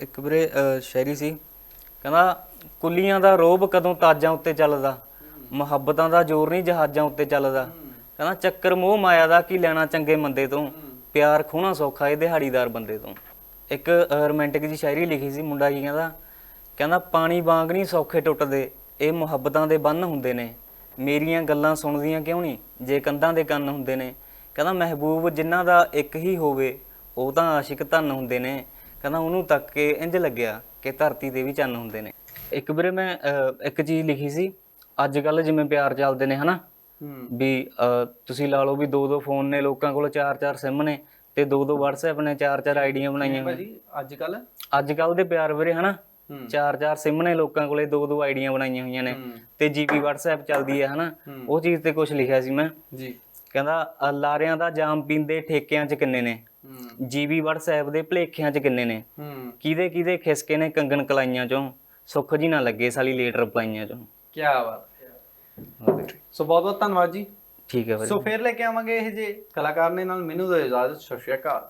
ਇੱਕ ਵੀਰੇ ਸ਼ਾਇਰੀ ਸੀ। ਕਹਿੰਦਾ ਕੁੱਲੀਆਂ ਦਾ ਰੋਬ ਕਦੋਂ ਤਾਜਾਂ ਉੱਤੇ ਚੱਲਦਾ? ਮੁਹੱਬਤਾਂ ਦਾ ਜ਼ੋਰ ਨਹੀਂ ਜਹਾਜ਼ਾਂ ਉੱਤੇ ਚੱਲਦਾ। ਕਹਿੰਦਾ ਚੱਕਰ ਮੋਹ ਮਾਇਆ ਦਾ ਕੀ ਲੈਣਾ ਚੰਗੇ ਮੰਦੇ ਤੋਂ? ਪਿਆਰ ਖੋਣਾ ਸੌਖਾ ਇਹ ਦਿਹਾੜੀਦਾਰ ਬੰਦੇ ਤੋਂ। ਇੱਕ ਰੋਮਾਂਟਿਕ ਜੀ ਸ਼ਾਇਰੀ ਲਿਖੀ ਸੀ ਮੁੰਡਾ ਕੀ ਕਹਿੰਦਾ ਕਹਿੰਦਾ ਪਾਣੀ ਵਾਂਗ ਨਹੀਂ ਸੌਖੇ ਟੁੱਟਦੇ, ਇਹ ਮੁਹੱਬਤਾਂ ਦੇ ਬੰਨ ਹੁੰਦੇ ਨੇ। ਮੇਰੀਆਂ ਗੱਲਾਂ ਸੁਣਦੀਆਂ ਕਿਉਂ ਨਹੀਂ, ਜੇ ਕੰਧਾਂ ਦੇ ਕੰਨ ਹੁੰਦੇ ਨੇ। ਕਹਿੰਦਾ ਮਹਿਬੂਬ ਜਿਨ੍ਹਾਂ ਦਾ ਇੱਕ ਹੀ ਹੋਵੇ, ਉਹ ਤਾਂ ਆਸ਼ਿਕ ਧੰਨ ਹੁੰਦੇ ਨੇ। ਕਹਿੰਦਾ ਉਹਨੂੰ ਤੱਕ ਕੇ ਇੰਜ ਲੱਗਿਆ ਕਿ ਧਰਤੀ ਤੇ ਵੀ ਚੰਨ ਹੁੰਦੇ ਨੇ। ਇੱਕ ਵੀਰੇ ਮੈਂ ਇੱਕ ਚੀਜ਼ ਲਿਖੀ ਸੀ, ਅੱਜ ਕੱਲ ਜਿਵੇਂ ਪਿਆਰ ਚੱਲਦੇ ਨੇ, ਹਨਾ? ਹੂੰ ਵੀ ਤੁਸੀਂ ਲਾ ਲਓ ਵੀ ਦੋ ਦੋ ਫੋਨ ਨੇ ਲੋਕਾਂ ਕੋਲ ਚਾਰ ਚਾਰ ਸਿਮ ਨੇ ਤੇ ਦੋ ਦੋ WhatsApp ਨੇ ਚਾਰ ਚਾਰ ਆਈਡੀਆਂ ਬਣਾਈਆਂ ਭਾਜੀ ਅੱਜ ਕੱਲ ਅੱਜ ਕੱਲ ਦੇ ਪਿਆਰ ਵੀਰੇ ਹਨਾ? ਚਾਰ ਚਾਰ ਸਿਮ ਨੇ ਲੋਕਾਂ ਕੋਲੇ ਦੋ ਦੋ ਆਈਡੀਆਂ ਬਣਾਈਆਂ ਹੋਈਆਂ ਨੇ। ਤੇ ਜੀਪੀ WhatsApp ਚੱਲਦੀ ਹੈ ਹਨਾ। ਉਹ ਚੀਜ਼ ਤੇ ਕੁਝ ਲਿਖਿਆ ਸੀ ਮੈਂ। ਜੀ। ਕਹਿੰਦਾ ਲਾਰਿਆਂ ਦਾ ਜਾਮ ਪੀਂਦੇ ਠੇਕਿਆਂ 'ਚ ਕਿੰਨੇ ਨੇ? ਜੀਬੀ WhatsApp ਦੇ ਭਲੇਖਿਆਂ 'ਚ ਕਿੰਨੇ ਨੇ? ਕਿਹਦੇ ਕਿਹਦੇ ਖਿਸਕੇ ਨੇ ਕੰਗਣ ਕਲਾਈਆਂ 'ਚੋਂ? ਸੁੱਖ ਜੀ ਨਾ ਲੱਗੇ ਸਾਲੀ ਲੇਟ ਰਿਪਲਾਈਆਂ 'ਚੋਂ। ਕੀ ਬਾਤ। ਸੋ ਬਹੁਤ ਬਹੁਤ ਧੰਨਵਾਦ ਜੀ। ਠੀਕ ਹੈ ਸੋ ਫਿਰ ਲੈ ਕੇ ਆਵਾਂਗੇ ਇਹ ਜੇ ਕਲਾਕਾਰ ਨੇ ਨਾਲ ਮੈਨੂੰ ਦੋ ਇਜਾਜ਼ਤ ਸਤਿ ਸ਼੍ਰੀ ਅਕਾਲ।